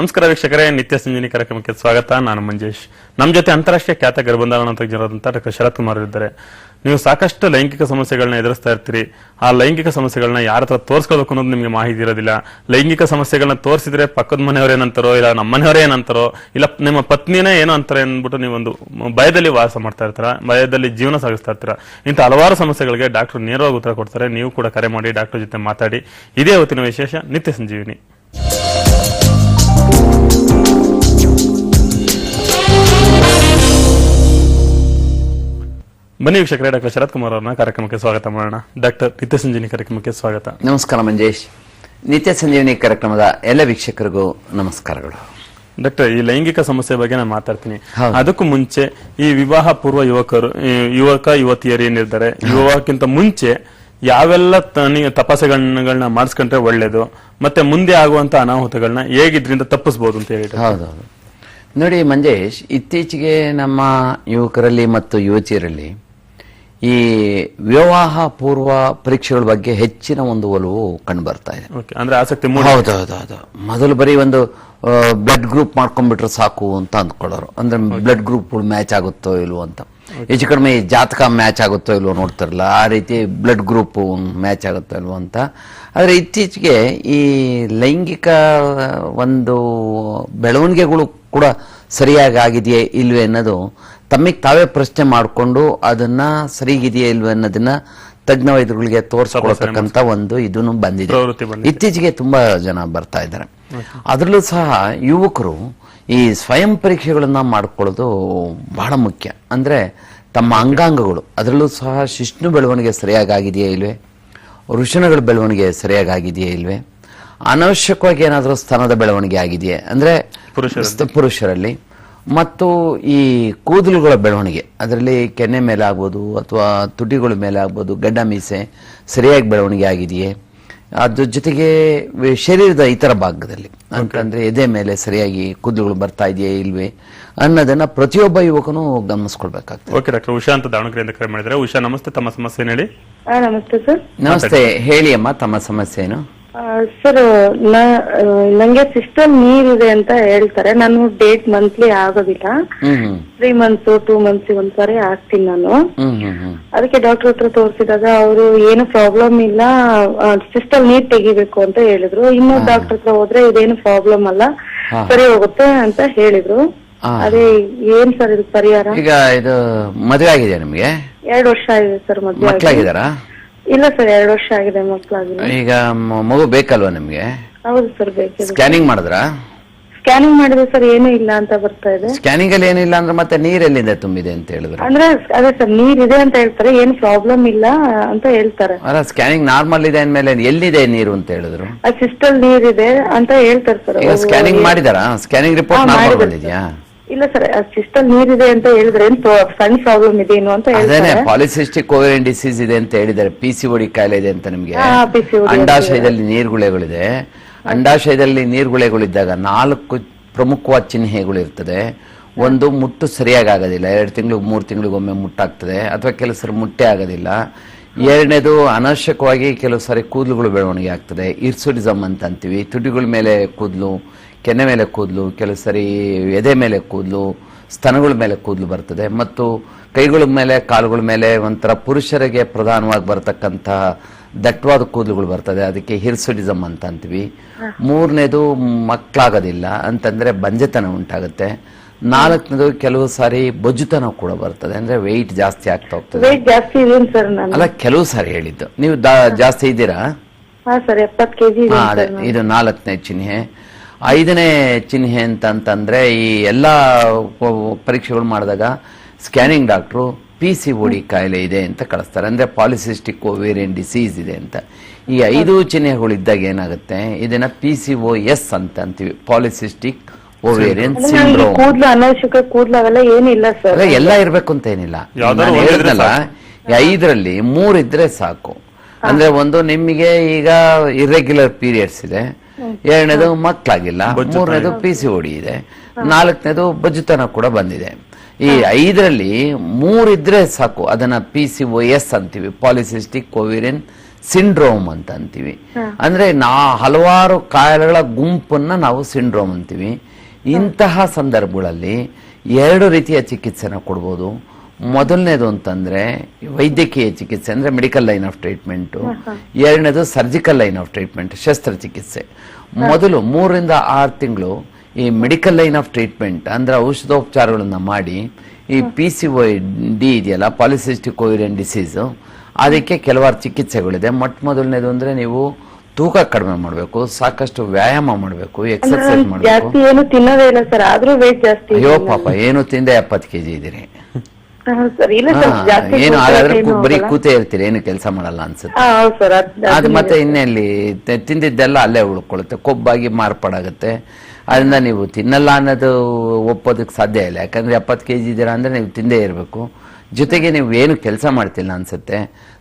ನಮಸ್ಕಾರ ವೀಕ್ಷಕರೇ, ನಿತ್ಯ ಸಂಜೀನಿ ಕಾರ್ಯಕ್ರಮಕ್ಕೆ ಸ್ವಾಗತ. ನಾನು ಮಂಜೇಶ್. ನಮ್ಮ ಜೊತೆ ಅಂತಾರಾಷ್ಟ್ರೀಯ ಖ್ಯಾತ ಗರ್ಭಧಾರಣ ತಜ್ಞರಾದಂಥ ಡಾಕ್ಟರ್ ಶರತ್ ಕುಮಾರ್ ಇದ್ದಾರೆ. ನೀವು ಸಾಕಷ್ಟು ಲೈಂಗಿಕ ಸಮಸ್ಯೆಗಳನ್ನ ಎದುರಿಸ್ತಾ ಇರ್ತೀರಿ. ಆ ಲೈಂಗಿಕ ಸಮಸ್ಯೆಗಳನ್ನ ಯಾರ ಹತ್ರ ತೋರಿಸ್ಕೋಬೇಕು ಅನ್ನೋದು ನಿಮಗೆ ಮಾಹಿತಿ ಇರೋದಿಲ್ಲ. ಲೈಂಗಿಕ ಸಮಸ್ಯೆಗಳನ್ನ ತೋರಿಸಿದ್ರೆ ಪಕ್ಕದ ಮನೆಯವರೇನಂತಾರೋ ಇಲ್ಲ ನಮ್ಮ ಮನೆಯವರೇ ಏನಂತಾರೋ, ಇಲ್ಲ ನಿಮ್ಮ ಪತ್ನಿನೇ ಏನೋ ಅಂತಾರೆ ಅಂದ್ಬಿಟ್ಟು ನೀವೊಂದು ಭಯದಲ್ಲಿ ವಾಸ ಮಾಡ್ತಾ ಇರ್ತೀರ, ಭಯದಲ್ಲಿ ಜೀವನ ಸಾಗಿಸ್ತಾ ಇರ್ತೀರ. ಇಂಥ ಹಲವಾರು ಸಮಸ್ಯೆಗಳಿಗೆ ಡಾಕ್ಟರ್ ನೇರವಾಗಿ ಉತ್ತರ ಕೊಡ್ತಾರೆ. ನೀವು ಕೂಡ ಕರೆ ಮಾಡಿ ಡಾಕ್ಟರ್ ಜೊತೆ ಮಾತಾಡಿ. ಇದೇ ಹೊತ್ತಿನ ವಿಶೇಷ, ನಿತ್ಯ ಸಂಜೀವಿನಿ. ಬನ್ನಿ ವೀಕ್ಷಕರೇ ಡಾಕ್ಟರ್ ಶರತ್ ಕುಮಾರ್ ಅವರನ್ನ ಕಾರ್ಯಕ್ರಮಕ್ಕೆ ಸ್ವಾಗತ ಮಾಡೋಣ. ಡಾಕ್ಟರ್ ನಿತ್ಯ ಸಂಜೀವಿನಿ ಕಾರ್ಯಕ್ರಮಕ್ಕೆ ಸ್ವಾಗತ. ನಮಸ್ಕಾರ ಮಂಜೇಶ್. ನಿತ್ಯ ಸಂಜೀವನಿ ಕಾರ್ಯಕ್ರಮದ ಎಲ್ಲ ವೀಕ್ಷಕರಿಗೂ ನಮಸ್ಕಾರಗಳು. ಡಾಕ್ಟರ್ ಈ ಲೈಂಗಿಕ ಸಮಸ್ಯೆ ಬಗ್ಗೆ ನಾನು ಮಾತಾಡ್ತೀನಿ. ಅದಕ್ಕೂ ಮುಂಚೆ ಈ ವಿವಾಹ ಪೂರ್ವ ಯುವಕರು ಯುವಕ ಯುವತಿಯರು ಏನಿರ್ತಾರೆ ವಿವಾಹಕ್ಕಿಂತ ಮುಂಚೆ ಯಾವೆಲ್ಲ ತಪಾಸಣೆಗಳನ್ನ ಮಾಡಿಸ್ಕೊಂಡ್ರೆ ಒಳ್ಳೇದು ಮತ್ತೆ ಮುಂದೆ ಆಗುವಂತ ಅನಾಹುತಗಳನ್ನ ಹೇಗಿದ್ರಿಂದ ತಪ್ಪಿಸಬಹುದು ಅಂತ ಹೇಳಿ ಹೌದೌದು ನೋಡಿ ಮಂಜೇಶ್ ಇತ್ತೀಚೆಗೆ ನಮ್ಮ ಯುವಕರಲ್ಲಿ ಮತ್ತು ಯುವತಿಯರಲ್ಲಿ ಈ ವಿವಾಹ ಪೂರ್ವ ಪರೀಕ್ಷೆಗಳ ಬಗ್ಗೆ ಹೆಚ್ಚಿನ ಒಂದು ಒಲವು ಕಂಡು ಬರ್ತಾ ಇದೆ. ಓಕೆ ಅಂದ್ರೆ ಆಸಕ್ತಿ ಮೂಡ. ಹೌದೌದೌದು ಮೊದಲು ಬರೀ ಒಂದು ಬ್ಲಡ್ ಗ್ರೂಪ್ ಮಾಡ್ಕೊಂಡ್ಬಿಟ್ರೆ ಸಾಕು ಅಂತ ಅಂದ್ಕೊಳ್ಳೋರು. ಅಂದ್ರೆ ಬ್ಲಡ್ ಗ್ರೂಪ್ ಮ್ಯಾಚ್ ಆಗುತ್ತೋ ಇಲ್ವೋ ಅಂತ. ಹೆಚ್ಚು ಕಡಿಮೆ ಈ ಜಾತಕ ಮ್ಯಾಚ್ ಆಗುತ್ತೋ ಇಲ್ವೋ ನೋಡ್ತಾರಲ್ಲ ಆ ರೀತಿ ಬ್ಲಡ್ ಗ್ರೂಪ್ ಮ್ಯಾಚ್ ಆಗುತ್ತೋ ಇಲ್ವೋ ಅಂತ. ಆದರೆ ಇತ್ತೀಚೆಗೆ ಈ ಲೈಂಗಿಕ ಒಂದು ಬೆಳವಣಿಗೆಗಳು ಕೂಡ ಸರಿಯಾಗಿ ಆಗಿದೆಯೇ ಇಲ್ವೇ ಅನ್ನೋದು ತಮ್ಮಿಗೆ ತಾವೇ ಪ್ರಶ್ನೆ ಮಾಡಿಕೊಂಡು ಅದನ್ನ ಸರಿಗಿದೆಯಾ ಇಲ್ವ ಅನ್ನೋದನ್ನ ತಜ್ಞ ವೈದ್ಯರುಗಳಿಗೆ ತೋರಿಸ್ಕೊಳ್ತಕ್ಕಂತ ಒಂದು ಇದನ್ನು ಬಂದಿದೆ. ಇತ್ತೀಚೆಗೆ ತುಂಬಾ ಜನ ಬರ್ತಾ ಇದ್ದಾರೆ. ಅದರಲ್ಲೂ ಸಹ ಯುವಕರು ಈ ಸ್ವಯಂ ಪರೀಕ್ಷೆಗಳನ್ನ ಮಾಡ್ಕೊಳ್ಳೋದು ಬಹಳ ಮುಖ್ಯ. ಅಂದ್ರೆ ತಮ್ಮ ಅಂಗಾಂಗಗಳು. ಅದರಲ್ಲೂ ಸಹ ಶಿಷ್ಣು ಬೆಳವಣಿಗೆ ಸರಿಯಾಗಿ ಇಲ್ಲವೇ ಇಲ್ವೇ? ವೃಷಣಗಳ ಬೆಳವಣಿಗೆ ಸರಿಯಾಗಿ ಇಲ್ಲವೇ ಇಲ್ವೇ? ಅನವಶ್ಯಕವಾಗಿ ಏನಾದರೂ ಸ್ಥಾನದ ಬೆಳವಣಿಗೆ ಆಗಿದೆಯೇ? ಅಂದ್ರೆ ಪುರುಷರಲ್ಲಿ. ಮತ್ತು ಈ ಕೂದಲುಗಳ ಬೆಳವಣಿಗೆ ಅದರಲ್ಲಿ ಕೆನ್ನೆ ಮೇಲೆ ಆಗ್ಬೋದು ಅಥವಾ ತುಟಿಗಳ ಮೇಲೆ ಆಗ್ಬೋದು ಗಡ್ಡ ಮೀಸೆ ಸರಿಯಾಗಿ ಬೆಳವಣಿಗೆ ಆಗಿದೆಯೇ ಅದ್ರ ಜೊತೆಗೆ ಶರೀರದ ಇತರ ಭಾಗದಲ್ಲಿ ಅಂತಂದ್ರೆ ಎದೆ ಮೇಲೆ ಸರಿಯಾಗಿ ಕೂದಲುಗಳು ಬರ್ತಾ ಇದೆಯೇ ಇಲ್ವೇ ಅನ್ನೋದನ್ನ ಪ್ರತಿಯೊಬ್ಬ ಯುವಕನು ಗಮನಿಸ್ಕೊಳ್ಬೇಕಾಗ್ತದೆ. ಓಕೆ ಡಾಕ್ಟರ್ ಉಷಾ ಅಂತ ದಾವಣಗೆರೆಯಿಂದ ಕರೆ ಮಾಡಿದ್ರೆ ಉಷಾ ನಮಸ್ತೆ ತಮ್ಮ ಸಮಸ್ಯೆ ಹೇಳಿ. ನಮಸ್ತೆ ಸರ್. ನಮಸ್ತೆ ಹೇಳಿ ಅಮ್ಮ ತಮ್ಮ ಸಮಸ್ಯೆ ಏನು? ಸರ್ ನಂಗೆ ಸಿಸ್ಟಮ್ ನೀರಿದೆ ಅಂತ ಹೇಳ್ತಾರೆ. ನಾನು ಡೇಟ್ ಮಂತ್ಲಿ ಆಗೋದಿಲ್ಲ. ತ್ರೀ ಮಂತ್ಸ್ ಟೂ ಮಂತ್ಸ್ ಒಂದ್ಸಾರಿ ಆಗ್ತೀನಿ ನಾನು. ಅದಕ್ಕೆ ಡಾಕ್ಟರ್ ಹತ್ರ ತೋರಿಸಿದಾಗ ಅವರು ಏನು ಪ್ರಾಬ್ಲಮ್ ಇಲ್ಲ ಸಿಸ್ಟಮ್ ನೀರ್ ತೆಗಿಬೇಕು ಅಂತ ಹೇಳಿದ್ರು. ಇನ್ನು ಡಾಕ್ಟರ್ ಹತ್ರ ಹೋದ್ರೆ ಇದೇನು ಪ್ರಾಬ್ಲಮ್ ಅಲ್ಲ. ಸರಿ ಹೋಗುತ್ತೆ ಅಂತ ಹೇಳಿದ್ರು. ಅದೇ ಏನ್ ಸರ್ ಇದು ಪರಿಹಾರ? ಈಗ ಇದು ಮದುವೆ ಆಗಿದೆ ನಿಮಗೆ? ಎರಡು ವರ್ಷ ಆಗಿದೆ ಸರ್ ಮದ್ವೆ. ಇಲ್ಲ ಸರ್ ಎರಡು ವರ್ಷ ಆಗಿದೆ ಮಕ್ಕಳಾಗಿಲ್ಲ ಈಗ ಮ- ಮಗು ಬೇಕಲ್ವಾ ನಿಮ್ಗೆ? ಹೌದು ಸರ್ ಬೇಕಿದೆ. ಸ್ಕ್ಯಾನಿಂಗ್ ಮಾಡಿದ್ರಾ? ಸ್ಕ್ಯಾನಿಂಗ್ ಮಾಡಿದ್ರೆ ಸರ್ ಏನೂ ಇಲ್ಲ ಅಂತ ಬರ್ತಾ ಇದೆ. ಸ್ಕ್ಯಾನಿಂಗ್ ಅಲ್ಲಿ ಏನಿಲ್ಲ ಅಂದ್ರೆ ಮತ್ತೆ ನೀರೆಲ್ಲಿಂದ ತುಂಬಿದೆ ಅಂತ ಹೇಳಿದ್ರು? ಅಂದ್ರೆ ಅದೇ ಸರ್ ನೀರ್ ಇದೆ ಅಂತ ಹೇಳ್ತಾರೆ ಏನ್ ಪ್ರಾಬ್ಲಮ್ ಇಲ್ಲ ಅಂತ ಹೇಳ್ತಾರೆ. ಅಲ್ಲ ಸ್ಕ್ಯಾನಿಂಗ್ ನಾರ್ಮಲ್ ಇದೆ ಅಂದ್ಮೇಲೆ ಎಲ್ಲಿದೆ ನೀರು ಅಂತ ಹೇಳಿದ್ರು? ಆ ಸಿಸ್ಟಲ್ ನೀರ್ ಇದೆ ಅಂತ ಹೇಳ್ತಾರೆ ಸರ್. ಈಗ ಸ್ಕ್ಯಾನಿಂಗ್ ಮಾಡಿದಾರಾ? ಸ್ಕ್ಯಾನಿಂಗ್ ರಿಪೋರ್ಟ್ ನಾರ್ಮಲ್ ಬಂದಿದ್ಯಾ? ಇಲ್ಲ ಸರ್ ಸಿಸ್ಟಮ್ ನೀರಿದೆ ಅಂತ ಹೇಳಿದ್ರೆ ಸಣ್ಣ ಪ್ರಾಬ್ಲಮ್ ಇದೆ ಏನು ಅಂತ ಅದೇನೆ ಪಾಲಿಸಿಸ್ಟಿಕ್ ಓವೇರಿಯನ್ ಡಿಸೀಸ್ ಇದೆ ಅಂತ ಹೇಳಿದ್ದಾರೆ. ಪಿ ಸಿ ಕಾಯಿಲೆ ಇದೆ ಅಂತ ನಿಮ್ಗೆ. ಅಂಡಾಶಯದಲ್ಲಿ ನೀರ್ಗುಳೆಗಳಿದೆ. ಅಂಡಾಶಯದಲ್ಲಿ ನೀರ್ಗುಳೆಗಳಿದ್ದಾಗ ನಾಲ್ಕು ಪ್ರಮುಖವಾದ ಚಿಹ್ನೆಗಳು ಇರ್ತದೆ ಒಂದು ಮುಟ್ಟು ಸರಿಯಾಗಿ ಆಗೋದಿಲ್ಲ ಎರಡು ತಿಂಗಳು ಮೂರು ತಿಂಗಳಿಗೊಮ್ಮೆ ಮುಟ್ಟಾಗ್ತದೆ. ಅಥವಾ ಕೆಲವು ಸರಿ ಮುಟ್ಟೆ ಆಗೋದಿಲ್ಲ. ಎರಡನೇದು ಅನವಶ್ಯಕವಾಗಿ ಕೆಲವು ಸಾರಿ ಕೂದಲುಗಳು ಬೆಳವಣಿಗೆ ಆಗ್ತದೆ. ಇರ್ಸುಡಿಸಮ್ ಅಂತ ಅಂತೀವಿ. ತುಟಿಗಳ ಮೇಲೆ ಕೂದಲು ಕೆನ್ನೆ ಮೇಲೆ ಕೂದಲು ಕೆಲವು ಸರಿ ಎದೆ ಮೇಲೆ ಕೂದಲು ಸ್ತನಗಳ ಮೇಲೆ ಕೂದಲು ಬರ್ತದೆ. ಮತ್ತು ಕೈಗಳ ಮೇಲೆ ಕಾಲುಗಳ ಮೇಲೆ ಒಂಥರ ಪುರುಷರಿಗೆ ಪ್ರಧಾನವಾಗಿ ಬರ್ತಕ್ಕಂಥ ದಟ್ಟವಾದ ಕೂದಲುಗಳು ಬರ್ತದೆ. ಅದಕ್ಕೆ ಹಿರ್ಸುಡಿಸಮ್ ಅಂತ ಅಂತೀವಿ. ಮೂರನೇದು ಮಕ್ಕಳಾಗೋದಿಲ್ಲ. ಅಂತಂದ್ರೆ ಬಂಜೆತನ ಉಂಟಾಗುತ್ತೆ. ನಾಲ್ಕನೇದು ಕೆಲವು ಸಾರಿ ಬೊಜ್ಜುತನ ಕೂಡ ಬರ್ತದೆ. ಅಂದ್ರೆ ವೆಯ್ಟ್ ಜಾಸ್ತಿ ಆಗ್ತಾ ಹೋಗ್ತದೆ. ಅಲ್ಲ ಕೆಲವು ಸಾರಿ ಹೇಳಿದ್ದು. ನೀವು ಜಾಸ್ತಿ ಇದ್ದೀರಾ? ಇದು ನಾಲ್ಕನೇ ಚಿಹ್ನೆ. ಐದನೇ ಚಿಹ್ನೆ ಅಂತ ಅಂತಂದ್ರೆ ಈ ಎಲ್ಲ ಪರೀಕ್ಷೆಗಳು ಮಾಡಿದಾಗ scanning doctor P C O D ಕಾಯಿಲೆ ಇದೆ ಅಂತ ಕಳಿಸ್ತಾರೆ. ಅಂದ್ರೆ ಪಾಲಿಸಿಸ್ಟಿಕ್ ಓವೇರಿಯನ್ ಡಿಸೀಸ್ ಇದೆ ಅಂತ. ಈ ಐದು ಚಿಹ್ನೆಗಳು ಇದ್ದಾಗ ಏನಾಗುತ್ತೆ? ಇದನ್ನ ಪಿ ಸಿ ಓ ಎಸ್ ಅಂತ ಅಂತೀವಿ. Polycystic ovarian syndrome. ಎಲ್ಲ ಇರ್ಬೇಕು ಅಂತ ಏನಿಲ್ಲ. ನಾನು ಹೇಳಿದ್ನಲ್ಲ ಐದರಲ್ಲಿ ಮೂರಿದ್ರೆ ಸಾಕು. ಅಂದ್ರೆ ಒಂದು ನಿಮಗೆ ಈಗ ಇರ್ರೆಗ್ಯುಲರ್ ಪೀರಿಯಡ್ಸ್ ಇದೆ. ಎರಡನೇದು ಮಕ್ಕಳಾಗಿಲ್ಲ ಮೂರನೇದು ಪಿ ಸಿ ಓಡಿ ಇದೆ ನಾಲ್ಕನೇದು ಬಜ್ಜುತನ ಕೂಡ ಬಂದಿದೆ. ಈ ಐದರಲ್ಲಿ ಮೂರಿದ್ರೆ ಸಾಕು ಅದನ್ನ ಪಿ ಸಿ ಒ ಎಸ್ ಅಂತೀವಿ ಪಾಲಿಸಿಸ್ಟಿಕ್ ಕೋವಿರಿಯನ್ ಸಿಂಡ್ರೋಮ್ ಅಂತ ಅಂತೀವಿ. ಅಂದ್ರೆ ನಾ ಹಲವಾರು ಕಾಯಿಲೆಗಳ ಗುಂಪನ್ನ ನಾವು ಸಿಂಡ್ರೋಮ್ ಅಂತೀವಿ. ಇಂತಹ ಸಂದರ್ಭಗಳಲ್ಲಿ ಎರಡು ರೀತಿಯ ಚಿಕಿತ್ಸೆನ ಕೊಡ್ಬೋದು. ಮೊದಲನೇದು ಅಂತಂದ್ರೆ ವೈದ್ಯಕೀಯ ಚಿಕಿತ್ಸೆ ಅಂದ್ರೆ ಮೆಡಿಕಲ್ ಲೈನ್ ಆಫ್ ಟ್ರೀಟ್ಮೆಂಟ್ ಎರಡನೇದು ಸರ್ಜಿಕಲ್ ಲೈನ್ ಆಫ್ ಟ್ರೀಟ್ಮೆಂಟ್ ಶಸ್ತ್ರಚಿಕಿತ್ಸೆ. ಮೊದಲು ಮೂರರಿಂದ ಆರು ತಿಂಗಳು ಈ ಮೆಡಿಕಲ್ ಲೈನ್ ಆಫ್ ಟ್ರೀಟ್ಮೆಂಟ್ ಅಂದ್ರೆ ಔಷಧೋಪಚಾರಗಳನ್ನ ಮಾಡಿ ಈ ಪಿ ಸಿ ಒ ಡಿ ಇದೆಯಲ್ಲ ಪಾಲಿಸಿಸ್ಟಿಕ್ ಓವಿರಿಯನ್ ಡಿಸೀಸ್ ಅದಕ್ಕೆ ಕೆಲವಾರು ಚಿಕಿತ್ಸೆಗಳಿದೆ. ಮೊಟ್ಟ ಮೊದಲನೇದು ಅಂದ್ರೆ ನೀವು ತೂಕ ಕಡಿಮೆ ಮಾಡಬೇಕು ಸಾಕಷ್ಟು ವ್ಯಾಯಾಮ ಮಾಡಬೇಕು ಎಕ್ಸರ್ಸೈಸ್ ಮಾಡಬೇಕು. ಅಯ್ಯೋ ಪಾಪ ಏನು ತಿಂದೆ ಎಪ್ಪತ್ತು ಕೆಜಿ ಇದ್ದೀರಿ. ಏನು ಹಾಗಾದ್ರೆ ಬರೀ. ಕೂತೇ ಇರ್ತೀರಿ ಏನು ಕೆಲಸ ಮಾಡಲ್ಲ ಅನ್ಸುತ್ತೆ. ಅದು ಮತ್ತೆ ಇನ್ನೆಲ್ಲಿ ತಿಂದಿದ್ದೆಲ್ಲ ಅಲ್ಲೇ ಉಳ್ಕೊಳ್ಳುತ್ತೆ ಕೊಬ್ಬಾಗಿ ಮಾರ್ಪಾಡಾಗುತ್ತೆ. ಅದರಿಂದ ನೀವು ತಿನ್ನಲ್ಲ ಅನ್ನೋದು ಒಪ್ಪೋದಕ್ಕೆ ಸಾಧ್ಯ ಇಲ್ಲ. ಯಾಕಂದ್ರೆ ಎಪ್ಪತ್ತು ಕೆ ಜಿ ಇದ್ದೀರಾ ಅಂದ್ರೆ ನೀವು ತಿಂದೇ ಇರಬೇಕು. ಜೊತೆಗೆ ನೀವು ಏನು ಕೆಲಸ ಮಾಡ್ತಿಲ್ಲ ಅನ್ಸುತ್ತೆ,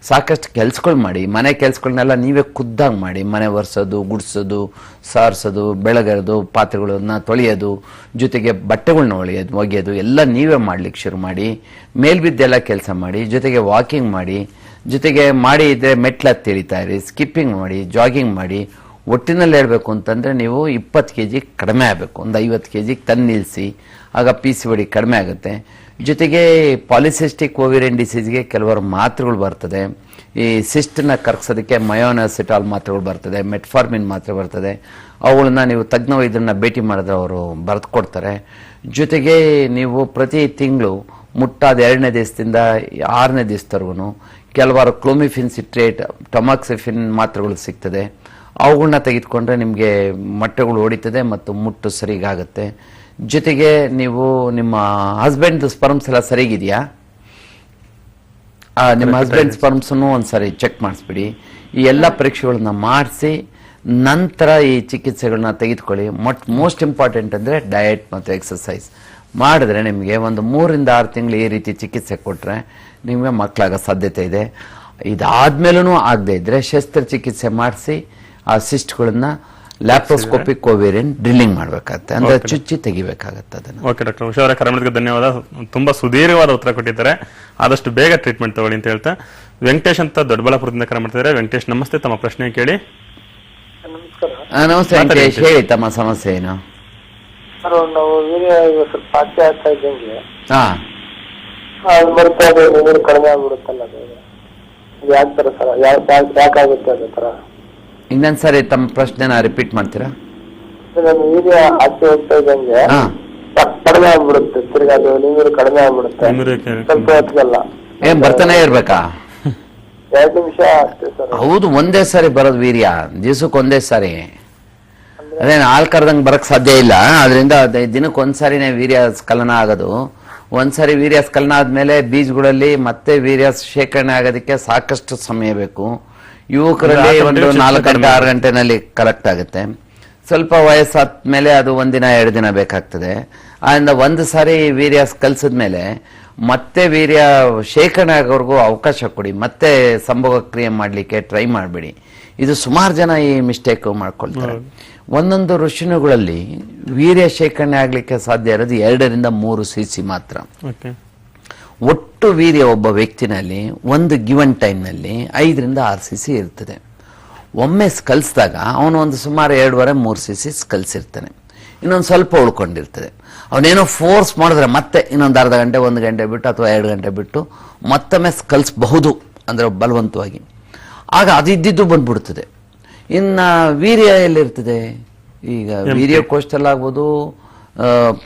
ಸಾಕಷ್ಟು ಕೆಲ್ಸಗಳು ಮಾಡಿ, ಮನೆ ಕೆಲ್ಸಗಳನ್ನೆಲ್ಲ ನೀವೇ ಖುದ್ದಾಗಿ ಮಾಡಿ, ಮನೆ ಒರೆಸೋದು, ಗುಡಿಸೋದು, ಸಾರಿಸೋದು, ಬೆಳಗರೆದು, ಪಾತ್ರೆಗಳನ್ನ ತೊಳೆಯೋದು, ಜೊತೆಗೆ ಬಟ್ಟೆಗಳನ್ನ ಒಳೆಯೋದು, ಒಗೆಯೋದು, ಎಲ್ಲ ನೀವೇ ಮಾಡ್ಲಿಕ್ಕೆ ಶುರು ಮಾಡಿ ಮೇಲ್ಬಿದ್ದೆಲ್ಲ ಕೆಲಸ ಮಾಡಿ, ಜೊತೆಗೆ ವಾಕಿಂಗ್ ಮಾಡಿ, ಜೊತೆಗೆ ಮಾಡಿ ಇದ್ರೆ ಹತ್ತಿ ತಿಳಿತಾ ಇರಿ ಸ್ಕಿಪ್ಪಿಂಗ್ ಮಾಡಿ ಜಾಗಿಂಗ್ ಮಾಡಿ, ಒಟ್ಟಿನಲ್ಲಿ ಹೇಳ್ಬೇಕು ಅಂತಂದ್ರೆ ನೀವು ಇಪ್ಪತ್ತು ಕೆ ಜಿ ಕಡಿಮೆ ಆಗಬೇಕು, ಒಂದು ಐವತ್ತು ಕೆ ಜಿಗೆ ತಂದು ನಿಲ್ಲಿಸಿ ಆಗ ಪಿ ಸಿ ಒಡಿ ಕಡಿಮೆ ಆಗುತ್ತೆ. ಜೊತೆಗೆ ಪಾಲಿಸಿಸ್ಟಿಕ್ ಓವಿರಿಯನ್ ಡಿಸೀಸ್ಗೆ ಕೆಲವರು ಮಾತ್ರೆಗಳು ಬರ್ತದೆ. ಈ ಸಿಸ್ಟನ್ನ ಕರಗಿಸೋದಕ್ಕೆ ಮಯೋನಸಿಟಾಲ್ ಮಾತ್ರೆಗಳು ಬರ್ತದೆ, ಮೆಟ್ಫಾರ್ಮಿನ್ ಮಾತ್ರೆ ಬರ್ತದೆ. ಅವುಗಳನ್ನ ನೀವು ತಜ್ಞ ವೈದ್ಯರನ್ನ ಭೇಟಿ ಮಾಡಿದ್ರೆ ಅವರು ಬರೆದು ಕೊಡ್ತಾರೆ ಜೊತೆಗೆ ನೀವು ಪ್ರತಿ ತಿಂಗಳು ಮುಟ್ಟಾದ ಎರಡನೇ ದಿವಸದಿಂದ ಆರನೇ ದಿವಸದವರೆಗೂ ಕೆಲವಾರು ಕ್ಲೋಮಿಫಿನ್ ಸಿಟ್ರೇಟ್, ಟೊಮಾಕ್ಸಿಫಿನ್ ಮಾತ್ರೆಗಳು ಸಿಗ್ತದೆ. ಅವುಗಳನ್ನ ತೆಗೆದುಕೊಂಡ್ರೆ ನಿಮಗೆ ಮೊಟ್ಟೆಗಳು ಹೊಡಿತದೆ ಮತ್ತು ಮುಟ್ಟು ಸರಿಗಾಗುತ್ತೆ. ಜೊತೆಗೆ ನೀವು ನಿಮ್ಮ ಹಸ್ಬೆಂಡ್ ಸ್ಪರ್ಮ್ಸ್ ಎಲ್ಲ ಸರಿಗಿದೆಯಾ? ಆ, ನಿಮ್ಮ ಹಸ್ಬೆಂಡ್ ಸ್ಪರ್ಮ್ಸನ್ನು ಒಂದ್ಸರಿ ಚೆಕ್ ಮಾಡಿಸ್ಬಿಡಿ. ಈ ಎಲ್ಲ ಪರೀಕ್ಷೆಗಳನ್ನ ಮಾಡಿಸಿ ನಂತರ ಈ ಚಿಕಿತ್ಸೆಗಳನ್ನ ತೆಗೆದುಕೊಳ್ಳಿ. ಮೊಟ್ ಮೋಸ್ಟ್ ಇಂಪಾರ್ಟೆಂಟ್ ಅಂದರೆ ಡಯಟ್ ಮತ್ತು ಎಕ್ಸಸೈಸ್ ಮಾಡಿದ್ರೆ ನಿಮಗೆ ಒಂದು ಮೂರಿಂದ ಆರು ತಿಂಗಳು ಈ ರೀತಿ ಚಿಕಿತ್ಸೆ ಕೊಟ್ಟರೆ ನಿಮಗೆ ಮಕ್ಕಳಾಗೋ ಸಾಧ್ಯತೆ ಇದೆ. ಇದಾದ್ಮೇಲೂ ಆಗದೆ ಇದ್ರೆ ಶಸ್ತ್ರಚಿಕಿತ್ಸೆ ಮಾಡಿಸಿ ಆ ಸಿಸ್ಟ್ಗಳನ್ನ ಲ್ಯಾಪ್ರೋಸ್ಕೋಪಿಕ್ ಕೋವೇರಿಯನ್ ಡ್ರಿಲ್ಲಿಂಗ್ ಮಾಡಬೇಕಾಗತ್ತೆ. ಅಂದ್ರೆ ಚುಚ್ಚಿ ತೆಗಿಬೇಕಾಗತ್ತೆ ಅದನ್ನ. ಓಕೆ ಡಾಕ್ಟರ್ ಉಷಾ ಅವರ ಧನ್ಯವಾದ. ತುಂಬಾ ಸುದೀರ್ಘವಾದ ಉತ್ತರ ಕೊಟ್ಟಿದ್ದಾರೆ. ಆದಷ್ಟು ಬೇಗ ಟ್ರೀಟ್ಮೆಂಟ್ ತಗೊಳ್ಳಿ ಅಂತ ಹೇಳ್ತಾ. ವೆಂಕಟೇಶ್ ಅಂತ ದೊಡ್ಡಬಳ್ಳಾಪುರದಿಂದ ಕರೆ ಮಾಡ್ತಿದ್ದಾರೆ. ವೆಂಕಟೇಶ್ ನಮಸ್ತೆ. ತಮ್ಮ ಪ್ರಶ್ನೆ ಕೇಳಿ. ನಮಸ್ತೆ ವೆಂಕಟೇಶ್. ಹೇಳಿ ತಮ್ಮ ಸಮಸ್ಯೆ ಏನು? ಸರ್ ನಾವು ವೀರ್ಯ ಸ್ವಲ್ಪ ಪಾಚೆ ಆಗ್ತಾ ಇದ್ದಂಗೆ. ಅದು ಕಡಿಮೆ ಆಗ್ಬಿಡುತ್ತಲ್ಲ ಅದು. ಇದು ಯಾಕೆ ತರ ಸರ್ ಯಾಕಾಗುತ್ತೆ ಅದೇ ತರ ಇನ್ನೊಂದ್ಸರಿ ತಮ್ಮ ಪ್ರಶ್ನೆನ ರಿಪೀಟ್ ಮಾಡ್ತೀರಾ? ಇದು ನಮ್ಮ ವೀರ್ಯ ಆಚೆ ಹೋಗ್ತಾ ಇದ್ದಂಗೆ ಹಾ. ಕ- ಕಡಿಮೆ ಆಗ್ಬಿಡುತ್ತೆ. ತಿರ್ಗಿ ಅದು ನೀರು ಕಡಿಮೆ ಆಗ್ಬಿಡುತ್ತೆ. ನೀರು ಕೆ- ಸ್ವಲ್ಪ ಹೊತ್ತಿಗೆಲ್ಲ. ಏನ್ ಬರ್ತಾನೆ ಇರ್ಬೇಕಾ? ಎರಡು ನಿಮಿಷ ಅಷ್ಟೇ ಸರ್. ಹೌದು ಒಂದೇ ಸಾರಿ ಬರೋದು ವೀರ್ಯ. ದಿವ್ಸಕ್ ಒಂದೇ ಸಾರಿ. ಅದೇನು ಹಾಲ್ ಕರ್ದಂಗ್ ಬರಕ್ ಸಾಧ್ಯ ಇಲ್ಲ. ಅದರಿಂದ ದಿನಕ್ಕೆ ಒಂದ್ಸಾರಿನೇ ವೀರ್ಯ ಸ್ಖಲನ ಆಗೋದು. ಒಂದ್ಸಾರಿ ವೀರ್ಯ ಸ್ಖಲನ ಆದ್ಮೇಲೆ ಬೀಜಗಳಲ್ಲಿ ಮತ್ತೆ ವೀರ್ಯ ಶೇಖರಣೆ ಆಗೋದಕ್ಕೆ ಸಾಕಷ್ಟು ಸಮಯ ಬೇಕು. ಯುವಕರಲ್ಲಿ ಒಂದು ಆಟೋಮೆಟಿಕ್ ನಾಲ್ಕು ಗಂಟೆ ಕಡಿಮೆ ಆರು ಗಂಟೆನಲ್ಲಿ ಕಲೆಕ್ಟ್ ಆಗುತ್ತೆ. ಸ್ವಲ್ಪ ವಯಸ್ಸಾದ ಮೇಲೆ ಅದು ಒಂದಿನ ಎರಡು ದಿನ ಬೇಕಾಗ್ತದೆ. ಆದ್ದರಿಂದ ಒಂದು ಸಾರಿ ವೀರ್ಯ ಕಲ್ಸಿದ್ಮೇಲೆ ಮತ್ತೆ ವೀರ್ಯ ಶೇಖರಣೆ ಆಗೋವರೆಗೂ ಅವಕಾಶ ಕೊಡಿ. ಮತ್ತೆ ಸಂಭೋಗ ಕ್ರಿಯೆ ಮಾಡಲಿಕ್ಕೆ ಟ್ರೈ ಮಾಡಬೇಡಿ. ಇದು ಸುಮಾರು ಜನ ಈ ಮಿಸ್ಟೇಕ್ ಮಾಡ್ಕೊಳ್ತಾರೆ. ಒಂದೊಂದು ಋಷಿನುಗಳಲ್ಲಿ ವೀರ್ಯ ಶೇಖರಣೆ ಆಗಲಿಕ್ಕೆ ಸಾಧ್ಯ ಇರೋದು ಎರಡರಿಂದ ಮೂರು ಸಿ ಸಿ ಮಾತ್ರ ಒಟ್ಟು ವೀರ್ಯ ಒಬ್ಬ ವ್ಯಕ್ತಿನಲ್ಲಿ ಒಂದು ಗಿವನ್ ಟೈಮ್ನಲ್ಲಿ ಐದರಿಂದ ಆರು ಸಿ ಸಿ ಇರ್ತದೆ. ಒಮ್ಮೆ ಕಲಿಸಿದಾಗ ಅವನು ಒಂದು ಸುಮಾರು ಎರಡೂವರೆ ಮೂರು ಸಿ ಸಿ ಕಲಿಸಿರ್ತಾನೆ ಇನ್ನೊಂದು ಸ್ವಲ್ಪ ಉಳ್ಕೊಂಡಿರ್ತದೆ. ಅವನೇನೋ ಫೋರ್ಸ್ ಮಾಡಿದ್ರೆ ಮತ್ತೆ ಇನ್ನೊಂದು ಅರ್ಧ ಗಂಟೆ ಒಂದು ಗಂಟೆ ಬಿಟ್ಟು ಅಥವಾ ಎರಡು ಗಂಟೆ ಬಿಟ್ಟು ಮತ್ತೊಮ್ಮೆ ಸ್ಕಲ್ಸ್ಬಹುದು ಅಂದರೆ ಬಲವಂತವಾಗಿ. ಆಗ ಅದಿದ್ದಿದ್ದು ಬಂದ್ಬಿಡ್ತದೆ. ಇನ್ನು ವೀರ್ಯ ಎಲ್ಲಿರ್ತದೆ? ಈಗ ವೀರ್ಯ ವೀರ್ಯಕೋಶದಲ್ಲಾಗ್ಬೋದು